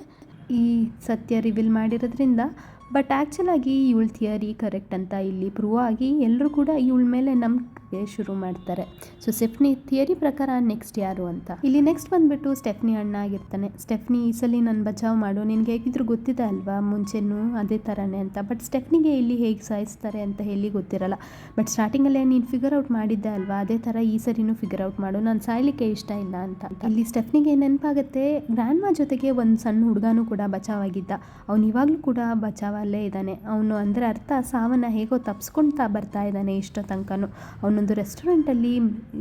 ಈ ಸತ್ಯ ರಿವೀಲ್ ಮಾಡಿರೋದ್ರಿಂದ ಬಟ್ ಆ್ಯಕ್ಚುಲಾಗಿ ಇವಳ ಥಿಯರಿ ಕರೆಕ್ಟ್ ಅಂತ ಇಲ್ಲಿ ಪ್ರೂವ್ ಆಗಿ ಎಲ್ಲರೂ ಕೂಡ ಇವಳ ಮೇಲೆ ನಂಬಿಕೆ ಶುರು ಮಾಡ್ತಾರೆ. ಸೊ ಸ್ಟೆಫ್ನಿ ಥಿಯರಿ ಪ್ರಕಾರ ನೆಕ್ಸ್ಟ್ ಯಾರು ಅಂತ? ಇಲ್ಲಿ ನೆಕ್ಸ್ಟ್ ಬಂದ್ಬಿಟ್ಟು ಸ್ಟೆಫ್ನಿ ಅಣ್ಣ ಆಗಿರ್ತಾನೆ. ಸ್ಟೆಫ್ನಿ ಈ ಸಲ ನಾನು ಬಚಾವ್ ಮಾಡು. ನಿನಗೆ ಹೇಗಿದ್ರು ಗೊತ್ತಿದೆ ಅಲ್ವಾ? ಮುಂಚೆನೂ ಅದೇ ಥರನೇ ಅಂತ. ಬಟ್ ಸ್ಟೆಫ್ನಿಗೆ ಇಲ್ಲಿ ಹೇಗೆ ಸಾಯಿಸ್ತಾರೆ ಅಂತ ಹೇಳಿ ಗೊತ್ತಿರಲ್ಲ. ಬಟ್ ಸ್ಟಾರ್ಟಿಂಗಲ್ಲೇ ನೀನು ಫಿಗರ್ ಔಟ್ ಮಾಡಿದ್ದೆ ಅಲ್ವಾ? ಅದೇ ಥರ ಈ ಸರಿನೂ ಫಿಗರ್ ಔಟ್ ಮಾಡು. ನಾನು ಸಾಯ್ಲಿಕ್ಕೆ ಇಷ್ಟ ಇಲ್ಲ ಅಂತ. ಇಲ್ಲಿ ಸ್ಟೆಫ್ನಿಗೆ ನೆನಪಾಗುತ್ತೆ ಗ್ರ್ಯಾಂಡ್ ಮಾ ಜೊತೆಗೆ ಒಂದು ಸಣ್ಣ ಹುಡುಗನೂ ಕೂಡ ಬಚಾವಾಗಿದ್ದ ಅವ್ನು ಇವಾಗಲೂ ಕೂಡ ಬಚಾವಲ್ಲೇ ಇದ್ದಾನೆ. ಅವನು ಅಂದರೆ ಅರ್ಥ, ಸಾವನ್ನ ಹೇಗೋ ತಪ್ಪಿಸ್ಕೊಳ್ತಾ ಬರ್ತಾ ಇದ್ದಾನೆ ಇಷ್ಟೋ ತನಕನೂ. ಅವನೊಂದು ರೆಸ್ಟೋರೆಂಟಲ್ಲಿ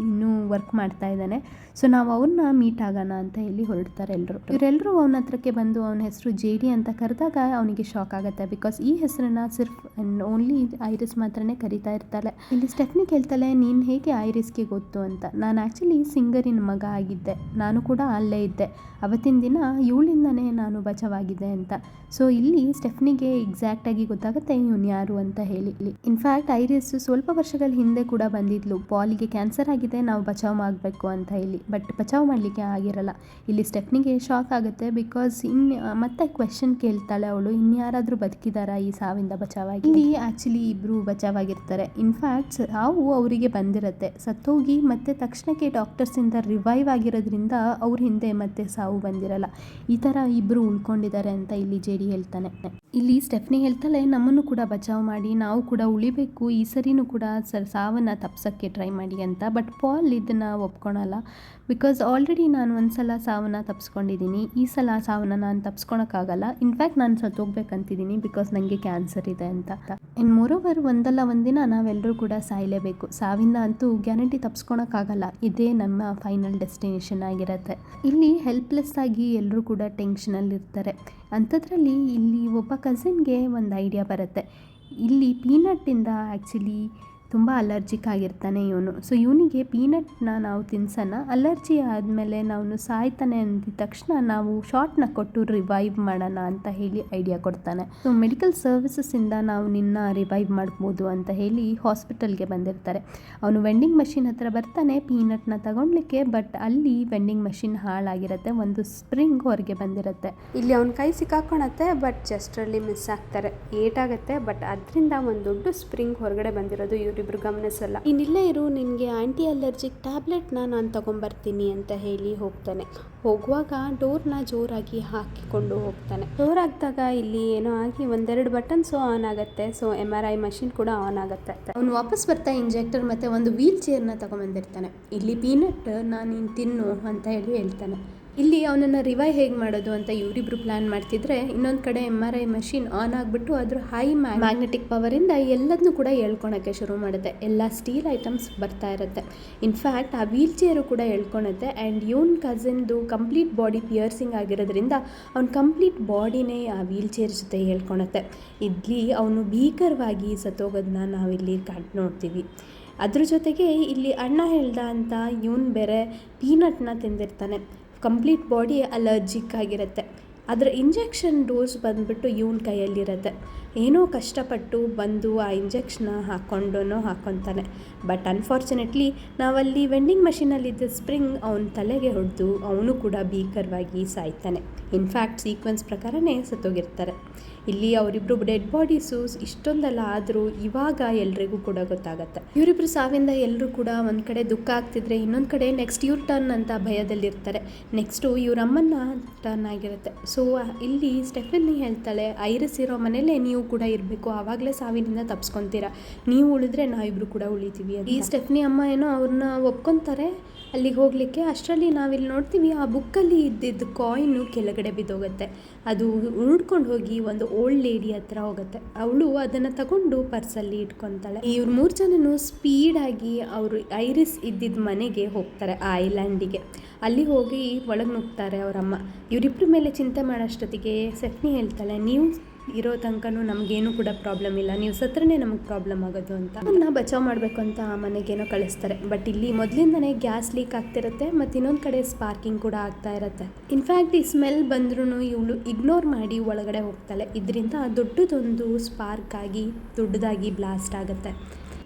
ಇನ್ನೂ ವರ್ಕ್ ಮಾಡ್ತಾ ಇದ್ದಾನೆ. ಸೊ ನಾವು ಅವ್ರನ್ನ ಮೀಟ್ ಆಗೋಣ ಅಂತ ಹೇಳಿ ಹೊರಡ್ತಾರೆ ಎಲ್ಲರೂ ಇವರೆಲ್ಲರೂ ಅವನ ಹತ್ರಕ್ಕೆ ಬಂದು ಅವನ ಹೆಸರು ಜೆ ಡಿ ಅಂತ ಕರೆದಾಗ ಅವನಿಗೆ ಶಾಕ್ ಆಗುತ್ತೆ. ಬಿಕಾಸ್ ಈ ಹೆಸರನ್ನ ಸಿರ್ಫ್ ಅಂಡ್ ಓನ್ಲಿ ಐರಿಸ್ ಮಾತ್ರನೇ ಕರಿತಾ ಇರ್ತಾಳೆ. ಇಲ್ಲಿ ಸ್ಟೆಫ್ನಿ ಕೇಳ್ತಾಳೆ, ನೀನು ಹೇಗೆ ಐರಿಸ್ಗೆ ಗೊತ್ತು ಅಂತ? ನಾನು ಆ್ಯಕ್ಚುಲಿ ಸಿಂಗರಿನ ಮಗ ಆಗಿದ್ದೆ. ನಾನು ಕೂಡ ಅಲ್ಲೇ ಇದ್ದೆ. ಅವತ್ತಿನ ದಿನ ಇವಳಿಂದನೇ ನಾನು ಬಚವಾಗಿದ್ದೆ ಅಂತ. ಸೊ ಇಲ್ಲಿ ಸ್ಟೆಫ್ನಿಗೆ ಎಕ್ಸಾಕ್ಟಾಗಿ ಗೊತ್ತಾಗುತ್ತೆ ಇವನು ಯಾರು ಅಂತ ಹೇಳಿ. ಇನ್ಫ್ಯಾಕ್ಟ್ ಐರಿಸ್ ಸ್ವಲ್ಪ ವರ್ಷಗಳ ಹಿಂದೆ ಕೂಡ ಬಂದಿದ್ಲು. ಪಾಲಿಗೆ ಕ್ಯಾನ್ಸರ್ ಆಗಿದೆ, ನಾವು ಬಚಾವ್ ಆಗಬೇಕು ಅಂತ ಇಲ್ಲಿ ಬಟ್ ಬಚಾವ್ ಮಾಡಲಿಕ್ಕೆ ಆಗಿರಲ್ಲ. ಇಲ್ಲಿ ಸ್ಟೆಫ್ನಿಗೆ ಶಾಕ್ ಆಗುತ್ತೆ ಬಿಕಾಸ್ ಇನ್ನು ಮತ್ತೆ ಕ್ವೆಶನ್ ಕೇಳ್ತಾಳೆ ಅವಳು ಇನ್ಯಾರಾದರೂ ಬದುಕಿದಾರಾ ಈ ಸಾವಿಂದ ಬಚಾವಾಗಿ ಇಲ್ಲಿ ಆ್ಯಕ್ಚುಲಿ ಇಬ್ಬರು ಬಚಾವಾಗಿರ್ತಾರೆ ಇನ್ಫ್ಯಾಕ್ಟ್ ಸಾವು ಅವರಿಗೆ ಬಂದಿರುತ್ತೆ. ಸತ್ತೋಗಿ ಮತ್ತೆ ತಕ್ಷಣಕ್ಕೆ ಡಾಕ್ಟರ್ಸಿಂದ ರಿವೈವ್ ಆಗಿರೋದ್ರಿಂದ ಅವ್ರ ಹಿಂದೆ ಮತ್ತೆ ಸಾವು ಬಂದಿರಲ್ಲ. ಈ ಥರ ಇಬ್ಬರು ಉಳ್ಕೊಂಡಿದ್ದಾರೆ ಅಂತ ಇಲ್ಲಿ ಜೆ ಡಿ ಹೇಳ್ತಾನೆ. ಇಲ್ಲಿ ಸ್ಟೆಫ್ನಿ ಹೇಳ್ತಾಳೆ, ನಮ್ಮನ್ನು ಕೂಡ ಬಚಾವ್ ಮಾಡಿ, ನಾವು ಕೂಡ ಉಳಿಬೇಕು. ಈ ಸರಿನೂ ಕೂಡ ಸರ್, ಸಾವನ್ನ ತಪ್ಸೋಕ್ಕೆ ಟ್ರೈ ಮಾಡಿ ಅಂತ. ಬಟ್ ಪಾಲ್ ಇದನ್ನು ಒಪ್ಕೊಳಲ್ಲ. ಬಿಕಾಸ್ ಆಲ್ರೆಡಿ ನಾನು ಒಂದು ಸಲ ಸಾವನ್ನ ತಪ್ಸ್ಕೊಂಡಿದ್ದೀನಿ ಈ ಸಲ ಸಾವನ್ನ ನಾನು ತಪ್ಸ್ಕೊಳಕ್ಕಾಗಲ್ಲ. ಇನ್ಫ್ಯಾಕ್ಟ್ ನಾನು ಸತ್ತೋಗ್ಬೇಕಂತಿದ್ದೀನಿ ಬಿಕಾಸ್ ನನಗೆ ಕ್ಯಾನ್ಸರ್ ಇದೆ ಅಂತ. ಇನ್ನು ಮೋರೋವರ್ ಒಂದಲ್ಲ ಒಂದಿನ ನಾವೆಲ್ಲರೂ ಕೂಡ ಸಾಯಲೇಬೇಕು. ಸಾವಿಂದ ಅಂತೂ ಗ್ಯಾರಂಟಿ ತಪ್ಸ್ಕೊಳಕ್ಕಾಗಲ್ಲ. ಇದೇ ನಮ್ಮ ಫೈನಲ್ ಡೆಸ್ಟಿನೇಷನ್ ಆಗಿರುತ್ತೆ. ಇಲ್ಲಿ ಹೆಲ್ಪ್ಲೆಸ್ ಆಗಿ ಎಲ್ಲರೂ ಕೂಡ ಟೆನ್ಷನಲ್ಲಿರ್ತಾರೆ ಅಂಥದ್ರಲ್ಲಿ ಇಲ್ಲಿ ಒಬ್ಬ ಕಸಿನ್ಗೆ ಒಂದು ಐಡಿಯಾ ಬರುತ್ತೆ. ಇಲ್ಲಿ ಪೀನಟ್ಟಿಂದ ಆ್ಯಕ್ಚುಲಿ ತುಂಬ ಅಲರ್ಜಿಕ್ ಆಗಿರ್ತಾನೆ ಇವನು. ಸೊ ಇವನಿಗೆ ಪೀನಟ್ನ ನಾವು ತಿನ್ಸೋಣ. ಅಲರ್ಜಿ ಆದಮೇಲೆ ನಾವು ಸಾಯ್ತಾನೆ ಅಂದಿದ ತಕ್ಷಣ ನಾವು ಶಾರ್ಟ್ನ ಕೊಟ್ಟು ರಿವೈವ್ ಮಾಡೋಣ ಅಂತ ಹೇಳಿ ಐಡಿಯಾ ಕೊಡ್ತಾನೆ. ಸೊ ಮೆಡಿಕಲ್ ಸರ್ವಿಸಸ್ಸಿಂದ ನಾವು ನಿನ್ನ ರಿವೈವ್ ಮಾಡ್ಬೋದು ಅಂತ ಹೇಳಿ ಹಾಸ್ಪಿಟಲ್ಗೆ ಬಂದಿರ್ತಾರೆ. ಅವನು ವೆಂಡಿಂಗ್ ಮಷಿನ್ ಹತ್ರ ಬರ್ತಾನೆ ಪೀನಟ್ನ ತಗೊಳ್ಲಿಕ್ಕೆ ಬಟ್ ಅಲ್ಲಿ ವೆಂಡಿಂಗ್ ಮಷಿನ್ ಹಾಳಾಗಿರುತ್ತೆ. ಒಂದು ಸ್ಪ್ರಿಂಗ್ ಹೊರಗೆ ಬಂದಿರುತ್ತೆ. ಇಲ್ಲಿ ಅವನ ಕೈ ಸಿಕ್ಕಾಕೊಳತ್ತೆ ಬಟ್ ಜಸ್ಟ್ರಲ್ಲಿ ಮಿಸ್ ಆಗ್ತಾರೆ. ಏಟಾಗುತ್ತೆ ಬಟ್ ಅದರಿಂದ ಒಂದು ದೊಡ್ಡ ಸ್ಪ್ರಿಂಗ್ ಹೊರಗಡೆ ಬಂದಿರೋದು ಇವರಿಬ್ರು ಗಮನಿಸಲ್ಲ. ಇನ್ನಿಲ್ಲೇ ಇರು, ನಿನಗೆ ಆಂಟಿ ಅಲರ್ಜಿಕ್ ಟ್ಯಾಬ್ಲೆಟ್ನ ನಾನು ತಗೊಂಬರ್ತೀನಿ ಅಂತ ಹೇಳಿ ಹೋಗ್ತಾನೆ. ಹೋಗುವಾಗ ಡೋರ್ನ ಜೋರಾಗಿ ಹಾಕಿಕೊಂಡು ಹೋಗ್ತಾನೆ. ಡೋರ್ ಹಾಕಿದಾಗ ಇಲ್ಲಿ ಏನೋ ಆಗಿ ಒಂದೆರಡು ಬಟನ್ಸು ಆನ್ ಆಗುತ್ತೆ. So M R I machine ಕೂಡ ಆನ್ ಆಗುತ್ತೆ. ಅವನು ವಾಪಸ್ ಬರ್ತಾ ಇಂಜೆಕ್ಟರ್ ಮತ್ತು ಒಂದು ವೀಲ್ ಚೇರ್ನ ತಗೊಂಬಂದಿರ್ತಾನೆ. ಇಲ್ಲಿ ಪೀನಟ್ ನಾನು ನೀನು ತಿನ್ನು ಅಂತ ಹೇಳಿ ಹೇಳ್ತಾನೆ. ಇಲ್ಲಿ ಅವನನ್ನು ರಿವೈ ಹೇಗೆ ಮಾಡೋದು ಅಂತ ಇವರಿಬ್ರು ಪ್ಲ್ಯಾನ್ ಮಾಡ್ತಿದ್ರೆ ಇನ್ನೊಂದು ಕಡೆ M R I machine on ಆಗಿಬಿಟ್ಟು ಅದ್ರ ಹೈ ಮ್ಯಾಗ್ನೆಟಿಕ್ ಪವರಿಂದ ಎಲ್ಲದನ್ನೂ ಕೂಡ ಹೇಳ್ಕೊಳಕ್ಕೆ ಶುರು ಮಾಡುತ್ತೆ. ಎಲ್ಲ ಸ್ಟೀಲ್ ಐಟಮ್ಸ್ ಬರ್ತಾ ಇರುತ್ತೆ. ಇನ್ಫ್ಯಾಕ್ಟ್ ಆ ವೀಲ್ ಚೇರು ಕೂಡ ಹೇಳ್ಕೊಳತ್ತೆ. ಆ್ಯಂಡ್ ಇವನ್ ಕಸಿನ್ದು ಕಂಪ್ಲೀಟ್ ಬಾಡಿ ಪಿಯರ್ಸಿಂಗ್ ಆಗಿರೋದ್ರಿಂದ ಅವ್ನ ಕಂಪ್ಲೀಟ್ ಬಾಡಿನೇ ಆ ವೀಲ್ ಚೇರ್ ಜೊತೆ ಹೇಳ್ಕೊಳತ್ತೆ. ಇಲ್ಲಿ ಅವನು ಭೀಕರವಾಗಿ ಸತ್ತೋಗೋದನ್ನ ನಾವಿಲ್ಲಿ ಕಾಟ್ ನೋಡ್ತೀವಿ. ಅದ್ರ ಜೊತೆಗೆ ಇಲ್ಲಿ ಅಣ್ಣ ಹೇಳ್ದ ಅಂತ ಇವನು ಬೇರೆ ಪೀನಟ್ನ ತಿಂದಿರ್ತಾನೆ. ಕಂಪ್ಲೀಟ್ ಬಾಡಿ ಅಲರ್ಜಿಕ್ ಆಗಿರುತ್ತೆ. ಅದರ ಇಂಜೆಕ್ಷನ್ ಡೋಸ್ ಬಂದುಬಿಟ್ಟು ಇವನ ಕೈಯಲ್ಲಿರುತ್ತೆ. ಏನೋ ಕಷ್ಟಪಟ್ಟು ಬಂದು ಆ ಇಂಜೆಕ್ಷನ್ನ ಹಾಕ್ಕೊಂಡೋ ಹಾಕ್ಕೊತಾನೆ ಬಟ್ ಅನ್ಫಾರ್ಚುನೇಟ್ಲಿ ನಾವಲ್ಲಿ ವೆಂಡಿಂಗ್ ಮಷಿನಲ್ಲಿದ್ದ ಸ್ಪ್ರಿಂಗ್ ಅವನ ತಲೆಗೆ ಹೊಡೆದು ಅವನು ಕೂಡ ಭೀಕರವಾಗಿ ಸಾಯ್ತಾನೆ. ಇನ್ಫ್ಯಾಕ್ಟ್ ಸೀಕ್ವೆನ್ಸ್ ಪ್ರಕಾರನೇ ಸತ್ತೋಗಿರ್ತಾರೆ. ಇಲ್ಲಿ ಅವರಿಬ್ರು ಡೆಡ್ ಬಾಡೀಸು ಇಷ್ಟೊಂದೆಲ್ಲ ಆದರೂ ಇವಾಗ ಎಲ್ರಿಗೂ ಕೂಡ ಗೊತ್ತಾಗತ್ತೆ. ಇವರಿಬ್ರು ಸಾವಿಂದ ಎಲ್ಲರೂ ಕೂಡ ಒಂದು ಕಡೆ ದುಃಖ ಆಗ್ತಿದ್ರೆ ಇನ್ನೊಂದು ಕಡೆ ನೆಕ್ಸ್ಟ್ ಇವ್ರ ಟರ್ನ್ ಅಂತ ಭಯದಲ್ಲಿರ್ತಾರೆ. ನೆಕ್ಸ್ಟು ಇವ್ರ ಅಮ್ಮನ ಟರ್ನ್ ಆಗಿರುತ್ತೆ ಸೊ ಇಲ್ಲಿ ಸ್ಟೆಫನಿ ಹೇಳ್ತಾಳೆ, ಐರಸ್ ಇರೋ ಮನೇಲೆ ನೀವು ಕೂಡ ಇರಬೇಕು. ಆವಾಗಲೇ ಸಾವಿನಿಂದ ತಪ್ಸ್ಕೊತೀರಾ. ನೀವು ಉಳಿದ್ರೆ ನಾವಿಬ್ರು ಕೂಡ ಉಳಿತೀವಿ ಈ ಸ್ಟೆಫ್ನಿ ಅಮ್ಮ ಏನೋ ಅವ್ರನ್ನ ಒಪ್ಕೊತಾರೆ. ಅಲ್ಲಿಗೆ ಹೋಗಲಿಕ್ಕೆ ಅಷ್ಟರಲ್ಲಿ ನಾವಿಲ್ಲಿ ನೋಡ್ತೀವಿ, ಆ ಬುಕ್ಕಲ್ಲಿ ಇದ್ದಿದ್ದ ಕಾಯಿನು ಕೆಳಗಡೆ ಬಿದ್ದೋಗುತ್ತೆ. ಅದು ಉರುಡ್ಕೊಂಡು ಹೋಗಿ ಒಂದು ಓಲ್ಡ್ ಲೇಡಿ ಹತ್ರ ಹೋಗುತ್ತೆ. ಅವಳು ಅದನ್ನು ತಗೊಂಡು ಪರ್ಸಲ್ಲಿ ಇಟ್ಕೊತಾಳೆ ಇವ್ರು ಮೂರು ಜನನು ಸ್ಪೀಡಾಗಿ ಅವರು ಐರಿಸ್ ಇದ್ದಿದ್ದ ಮನೆಗೆ ಹೋಗ್ತಾರೆ ಆ ಐಲ್ಯಾಂಡಿಗೆ ಅಲ್ಲಿ ಹೋಗಿ ಒಳಗೆ ನುಗ್ತಾರೆ ಅವರಮ್ಮ ಇವರಿಬ್ಬರ ಮೇಲೆ ಚಿಂತೆ ಮಾಡೋಷ್ಟೊತ್ತಿಗೆ ಸೆಫ್ನಿ ಹೇಳ್ತಾಳೆ, ನೀವು ಇರೋ ತನಕನೂ ನಮಗೇನು ಕೂಡ ಪ್ರಾಬ್ಲಮ್ ಇಲ್ಲ. ನೀವು ಸತ್ರನೇ ನಮಗೆ ಪ್ರಾಬ್ಲಮ್ ಆಗೋದು ಅಂತ. ಅದನ್ನ ಬಚಾವ್ ಮಾಡಬೇಕು ಅಂತ ಆ ಮನೆಗೇನೋ ಕಳಿಸ್ತಾರೆ. ಬಟ್ ಇಲ್ಲಿ ಮೊದಲಿಂದನೇ ಗ್ಯಾಸ್ ಲೀಕ್ ಆಗ್ತಿರುತ್ತೆ ಮತ್ತು ಇನ್ನೊಂದು ಕಡೆ ಸ್ಪಾರ್ಕಿಂಗ್ ಕೂಡ ಆಗ್ತಾ ಇರುತ್ತೆ. ಇನ್ಫ್ಯಾಕ್ಟ್ ಈ ಸ್ಮೆಲ್ ಬಂದ್ರೂ ಇವಳು ಇಗ್ನೋರ್ ಮಾಡಿ ಒಳಗಡೆ ಹೋಗ್ತಾಳೆ. ಇದರಿಂದ ದೊಡ್ಡದೊಂದು ಸ್ಪಾರ್ಕ್ ಆಗಿ, ದೊಡ್ಡದಾಗಿ ಬ್ಲಾಸ್ಟ್ ಆಗುತ್ತೆ.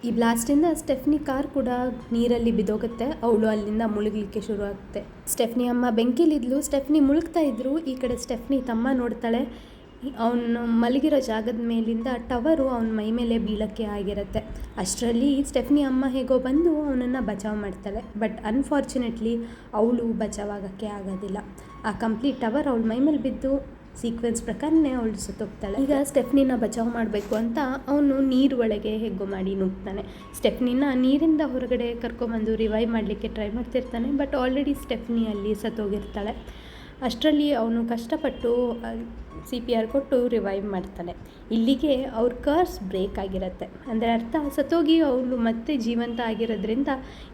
ಈ ಬ್ಲಾಸ್ಟಿಂದ ಸ್ಟೆಫ್ನಿ ಕಾರ್ ಕೂಡ ನೀರಲ್ಲಿ ಬಿದ್ದೋಗುತ್ತೆ. ಅವಳು ಅಲ್ಲಿಂದ ಮುಳುಗಲಿಕ್ಕೆ ಶುರು ಆಗುತ್ತೆ ಸ್ಟೆಫ್ನಿ ಅಮ್ಮ ಬೆಂಕಿಲಿದ್ಲು. ಸ್ಟೆಫ್ನಿ ಮುಳುಗ್ತಾ ಇದ್ರು. ಈ ಕಡೆ ಸ್ಟೆಫ್ನಿ ತಮ್ಮ ನೋಡ್ತಾಳೆ. ಅವನು ಮಲಗಿರೋ ಜಾಗದ ಮೇಲಿಂದ ಟವರು ಅವನ ಮೈ ಮೇಲೆ ಬೀಳಕ್ಕೆ ಆಗಿರುತ್ತೆ. ಅಷ್ಟರಲ್ಲಿ ಸ್ಟೆಫ್ನಿ ಅಮ್ಮ ಹೇಗೋ ಬಂದು ಅವನನ್ನು ಬಚಾವ್ ಮಾಡ್ತಾಳೆ. ಬಟ್ ಅನ್ಫಾರ್ಚುನೇಟ್ಲಿ ಅವಳು ಬಚಾವಾಗೋಕ್ಕೆ ಆಗೋದಿಲ್ಲ. ಆ ಕಂಪ್ಲೀಟ್ ಟವರ್ ಅವಳ ಮೈ ಮೇಲೆ ಬಿದ್ದು ಸೀಕ್ವೆನ್ಸ್ ಪ್ರಕಾರನೇ ಅವಳು ಸುತ್ತೋಗ್ತಾಳೆ. ಈಗ ಸ್ಟೆಫ್ನಿನ ಬಚಾವ್ ಮಾಡಬೇಕು ಅಂತ ಅವನು ನೀರು ಒಳಗೆ ಹೆಗ್ಗು ಮಾಡಿ ನುಗ್ತಾನೆ. ಸ್ಟೆಫ್ನಿನ ನೀರಿಂದ ಹೊರಗಡೆ ಕರ್ಕೊಂಬಂದು ರಿವೈವ್ ಮಾಡಲಿಕ್ಕೆ ಟ್ರೈ ಮಾಡ್ತಿರ್ತಾನೆ. ಬಟ್ ಆಲ್ರೆಡಿ ಸ್ಟೆಫ್ನಿ ಅಲ್ಲಿ ಸತ್ತೋಗಿರ್ತಾಳೆ. ಅಷ್ಟರಲ್ಲಿ ಅವನು ಕಷ್ಟಪಟ್ಟು ಸಿ ಪಿ ಆರ್ ಕೊಟ್ಟು ರಿವೈವ್ ಮಾಡ್ತಾನೆ. ಇಲ್ಲಿಗೆ ಅವ್ರ ಕರ್ಸ್ ಬ್ರೇಕ್ ಆಗಿರುತ್ತೆ. ಅಂದರೆ ಅರ್ಥ, ಸತ್ತೋಗಿ ಅವಳು ಮತ್ತೆ ಜೀವಂತ ಆಗಿರೋದ್ರಿಂದ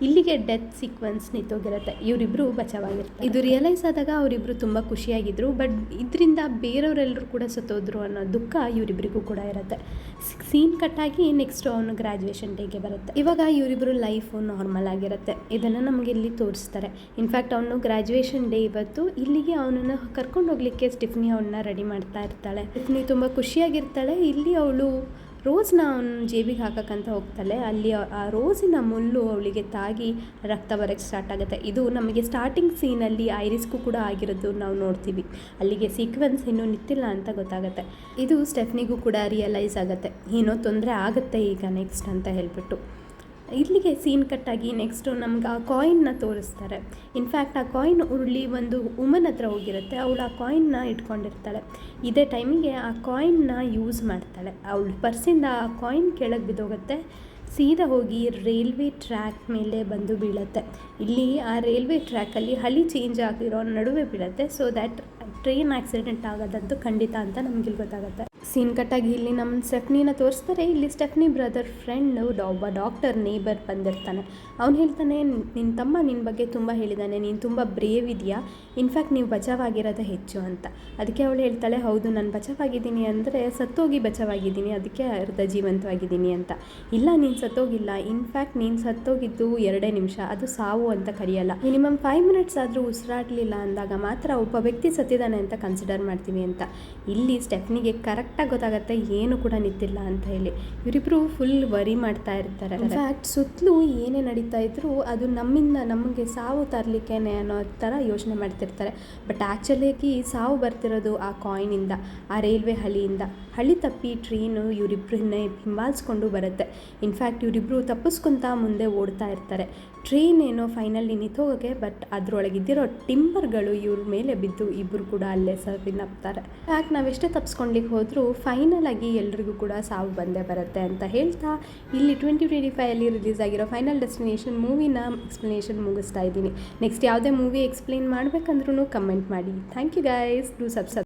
ಇಲ್ಲಿಗೆ ಡೆತ್ ಸೀಕ್ವೆನ್ಸ್ ನಿಂತೋಗಿರುತ್ತೆ. ಇವರಿಬ್ಬರು ಬಚಾವಾಗಿರ್ತಾರೆ. ಇದು ರಿಯಲೈಸ್ ಆದಾಗ ಅವರಿಬ್ಬರು ತುಂಬ ಖುಷಿಯಾಗಿದ್ದರು ಬಟ್ ಇದರಿಂದ ಬೇರೆಯವರೆಲ್ಲರೂ ಕೂಡ ಸತ್ತೋದ್ರು ಅನ್ನೋ ದುಃಖ ಇವರಿಬ್ಬರಿಗೂ ಕೂಡ ಇರುತ್ತೆ. ಸೀನ್ ಕಟ್ಟಾಗಿ ನೆಕ್ಸ್ಟ್ ಅವನು ಗ್ರ್ಯಾಜುಯೇಷನ್ ಡೇಗೆ ಬರುತ್ತೆ. ಇವಾಗ ಇವರಿಬ್ಬರು ಲೈಫು ನಾರ್ಮಲ್ ಆಗಿರುತ್ತೆ. ಇದನ್ನು ನಮಗೆ ಇಲ್ಲಿ ತೋರಿಸ್ತಾರೆ. ಇನ್ಫ್ಯಾಕ್ಟ್ ಅವನು ಗ್ರ್ಯಾಜುಯೇಷನ್ ಡೇ ಇವತ್ತು. ಇಲ್ಲಿಗೆ ಅವನನ್ನು ಕರ್ಕೊಂಡು ಹೋಗ್ಲಿಕ್ಕೆ ಸ್ಟಿಫ್ನಿ ಅವನ್ನ ರೆಡಿ ಮಾಡ್ತಾ ಇರ್ತಾಳೆ. ಸ್ಟಿಫ್ನಿ ತುಂಬ ಖುಷಿಯಾಗಿರ್ತಾಳೆ. ಇಲ್ಲಿ ಅವಳು ರೋಸ್ನ ಅವನ ಜೇಬಿಗೆ ಹಾಕಕ್ಕಂತ ಹೋಗ್ತಾಳೆ. ಅಲ್ಲಿ ಆ- ರೋಸಿನ ಮುಳ್ಳು ಅವಳಿಗೆ ತಾಗಿ ರಕ್ತ ಬರೋಕ್ಕೆ ಸ್ಟಾರ್ಟ್ ಆಗುತ್ತೆ. ಇದು ನಮಗೆ ಸ್ಟಾರ್ಟಿಂಗ್ ಸೀನಲ್ಲಿ ಐರಿಸ್ಗೂ ಕೂಡ ಆಗಿರೋದು ನಾವು ನೋಡ್ತೀವಿ. ಅಲ್ಲಿಗೆ ಸೀಕ್ವೆನ್ಸ್ ಇನ್ನೂ ನಿಂತಿಲ್ಲ ಅಂತ ಗೊತ್ತಾಗುತ್ತೆ. ಇದು ಸ್ಟೆಫ್ನಿಗೂ ಕೂಡ ರಿಯಲೈಸ್ ಆಗುತ್ತೆ. ಏನೋ ತೊಂದರೆ ಆಗುತ್ತೆ ಈಗ ನೆಕ್ಸ್ಟ್ ಅಂತ ಹೇಳ್ಬಿಟ್ಟು. ಇಲ್ಲಿಗೆ ಸೀನ್ ಕಟ್ಟಾಗಿ ನೆಕ್ಸ್ಟು ನಮ್ಗೆ ಆ ಕಾಯಿನ್ನ ತೋರಿಸ್ತಾರೆ. ಇನ್ಫ್ಯಾಕ್ಟ್ ಆ ಕಾಯಿನ್ ಉರುಳಿ ಒಂದು ವುಮನ್ ಹತ್ರ ಹೋಗಿರುತ್ತೆ. ಅವಳು ಆ ಕಾಯಿನ್ನ ಇಟ್ಕೊಂಡಿರ್ತಾಳೆ. ಇದೇ ಟೈಮಿಗೆ ಆ ಕಾಯಿನ್ನ ಯೂಸ್ ಮಾಡ್ತಾಳೆ. ಅವಳು ಪರ್ಸಿಂದ ಆ ಕಾಯಿನ್ ಕೆಳಗೆ ಬಿದ್ದೋಗುತ್ತೆ. ಸೀದಾ ಹೋಗಿ ರೈಲ್ವೆ ಟ್ರ್ಯಾಕ್ ಮೇಲೆ ಬಂದು ಬೀಳುತ್ತೆ. ಇಲ್ಲಿ ಆ ರೈಲ್ವೆ ಟ್ರ್ಯಾಕಲ್ಲಿ ಹಳಿ ಚೇಂಜ್ ಆಗಿರೋ ನಡುವೆ ಬೀಳುತ್ತೆ. ಸೊ ದ್ಯಾಟ್ ಟ್ರೈನ್ ಆಕ್ಸಿಡೆಂಟ್ ಆಗೋದಂತೂ ಖಂಡಿತ ಅಂತ ನಮ್ಗೆ ಇಲ್ಲಿ ಗೊತ್ತಾಗುತ್ತೆ. ಸೀನ್ ಕಟ್ಟಾಗಿ ಇಲ್ಲಿ ನಮ್ಮ ಸ್ಟೆಫ್ನಿನ ತೋರಿಸ್ತಾರೆ. ಇಲ್ಲಿ ಸ್ಟೆಫ್ನಿ ಬ್ರದರ್ ಫ್ರೆಂಡ್ ಒಬ್ಬ ಡಾಕ್ಟರ್ ನೇಬರ್ ಬಂದಿರ್ತಾನೆ. ಅವ್ನು ಹೇಳ್ತಾನೆ ನಿನ್ನ ತಮ್ಮ ನಿನ್ನ ಬಗ್ಗೆ ತುಂಬ ಹೇಳಿದ್ದಾನೆ ನೀನು ತುಂಬ ಬ್ರೇವ್ ಇದೆಯಾ? ಇನ್ಫ್ಯಾಕ್ಟ್ ನೀವು ಬಚಾವಾಗಿರೋದೇ ಹೆಚ್ಚು ಅಂತ. ಅದಕ್ಕೆ ಅವಳು ಹೇಳ್ತಾಳೆ, ಹೌದು, ನಾನು ಬಚಾವಾಗಿದ್ದೀನಿ ಅಂದರೆ ಸತ್ತೋಗಿ ಬಚಾವಾಗಿದ್ದೀನಿ, ಅದಕ್ಕೆ ಅರ್ಧ ಜೀವಂತವಾಗಿದ್ದೀನಿ ಅಂತ. ಇಲ್ಲ, ನೀನು ಸತ್ತೋಗಿಲ್ಲ. ಇನ್ಫ್ಯಾಕ್ಟ್ ನೀನು ಸತ್ತೋಗಿದ್ದು ಎರಡೇ ನಿಮಿಷ. ಅದು ಸಾವು ಅಂತ ಕರೆಯಲ್ಲ. ಮಿನಿಮಮ್ ಫೈವ್ ಮಿನಿಟ್ಸ್ ಆದರೂ ಉಸಿರಾಡಲಿಲ್ಲ ಅಂದಾಗ ಮಾತ್ರ ಒಬ್ಬ ವ್ಯಕ್ತಿ ಸತ್ತಿದ್ದಾನೆ ಅಂತ ಕನ್ಸಿಡರ್ ಮಾಡ್ತೀವಿ ಅಂತ. ಇಲ್ಲಿ ಸ್ಟೆಫ್ನಿಗೆ ಕರೆಕ್ಟಾಗಿ ಗೊತ್ತಾಗುತ್ತೆ ಏನು ಕೂಡ ನಿಂತಿಲ್ಲ ಅಂತ ಹೇಳಿ. ಇವರಿಬ್ರು ಫುಲ್ ವರಿ ಮಾಡ್ತಾ ಇರ್ತಾರೆ. ಫ್ಯಾಕ್ಟ್ ಸುತ್ತಲೂ ಏನೇ ನಡೀತಾ ಇದ್ರು ಅದು ನಮ್ಮಿಂದ ನಮಗೆ ಸಾವು ತರಲಿಕ್ಕೇನೆ ಅನ್ನೋ ಥರ ಯೋಚನೆ ಮಾಡ್ತಿರ್ತಾರೆ. ಬಟ್ ಆ್ಯಕ್ಚುಲಿಯಾಗಿ ಸಾವು ಬರ್ತಿರೋದು ಆ ಕಾಯಿನಿಂದ ಆ ರೈಲ್ವೆ ಹಳಿಯಿಂದ. ಹಳಿ ತಪ್ಪಿ ಟ್ರೈನು ಇವರಿಬ್ಬರನ್ನೇ ಹಿಂಬಾಲಿಸ್ಕೊಂಡು ಬರುತ್ತೆ. ಇನ್ಫ್ಯಾಕ್ಟ್ ಇವರಿಬ್ಬರು ತಪ್ಪಿಸ್ಕೊಂತ ಮುಂದೆ ಓಡ್ತಾ ಇರ್ತಾರೆ. ಟ್ರೈನ್ ಏನೋ ಫೈನಲಿ ನಿಂತೋಗೋಕ್ಕೆ ಬಟ್ ಅದರೊಳಗಿದ್ದಿರೋ ಟಿಂಬರ್ಗಳು ಇವ್ರ ಮೇಲೆ ಬಿದ್ದು ಇಬ್ಬರು ಕೂಡ ಅಲ್ಲೇ ಸವಿನಪ್ತಾರೆ ಯಾಕೆ ನಾವೆಷ್ಟೇ ತಪ್ಸ್ಕೊಂಡ್ಲಿಕ್ಕೆ ಹೋದರೂ ಫೈನಲ್ ಆಗಿ ಎಲ್ರಿಗೂ ಕೂಡ ಸಾವು ಬಂದೇ ಬರುತ್ತೆ ಅಂತ ಹೇಳ್ತಾ ಇಲ್ಲಿ ಟ್ವೆಂಟಿ ಟ್ವೆಂಟಿ ಫೈವಲ್ಲಿ ರಿಲೀಸ್ ಆಗಿರೋ ಫೈನಲ್ ಡೆಸ್ಟಿನೇಷನ್ ಮೂವಿನ ಎಕ್ಸ್ಪ್ಲನೇಷನ್ ಮುಗಿಸ್ತಾ ಇದ್ದೀನಿ. ನೆಕ್ಸ್ಟ್ ಯಾವುದೇ ಮೂವಿ ಎಕ್ಸ್ಪ್ಲೇನ್ ಮಾಡಬೇಕಂದ್ರೂ ಕಮೆಂಟ್ ಮಾಡಿ. Thank you guys do ಸಬ್ಸಬ್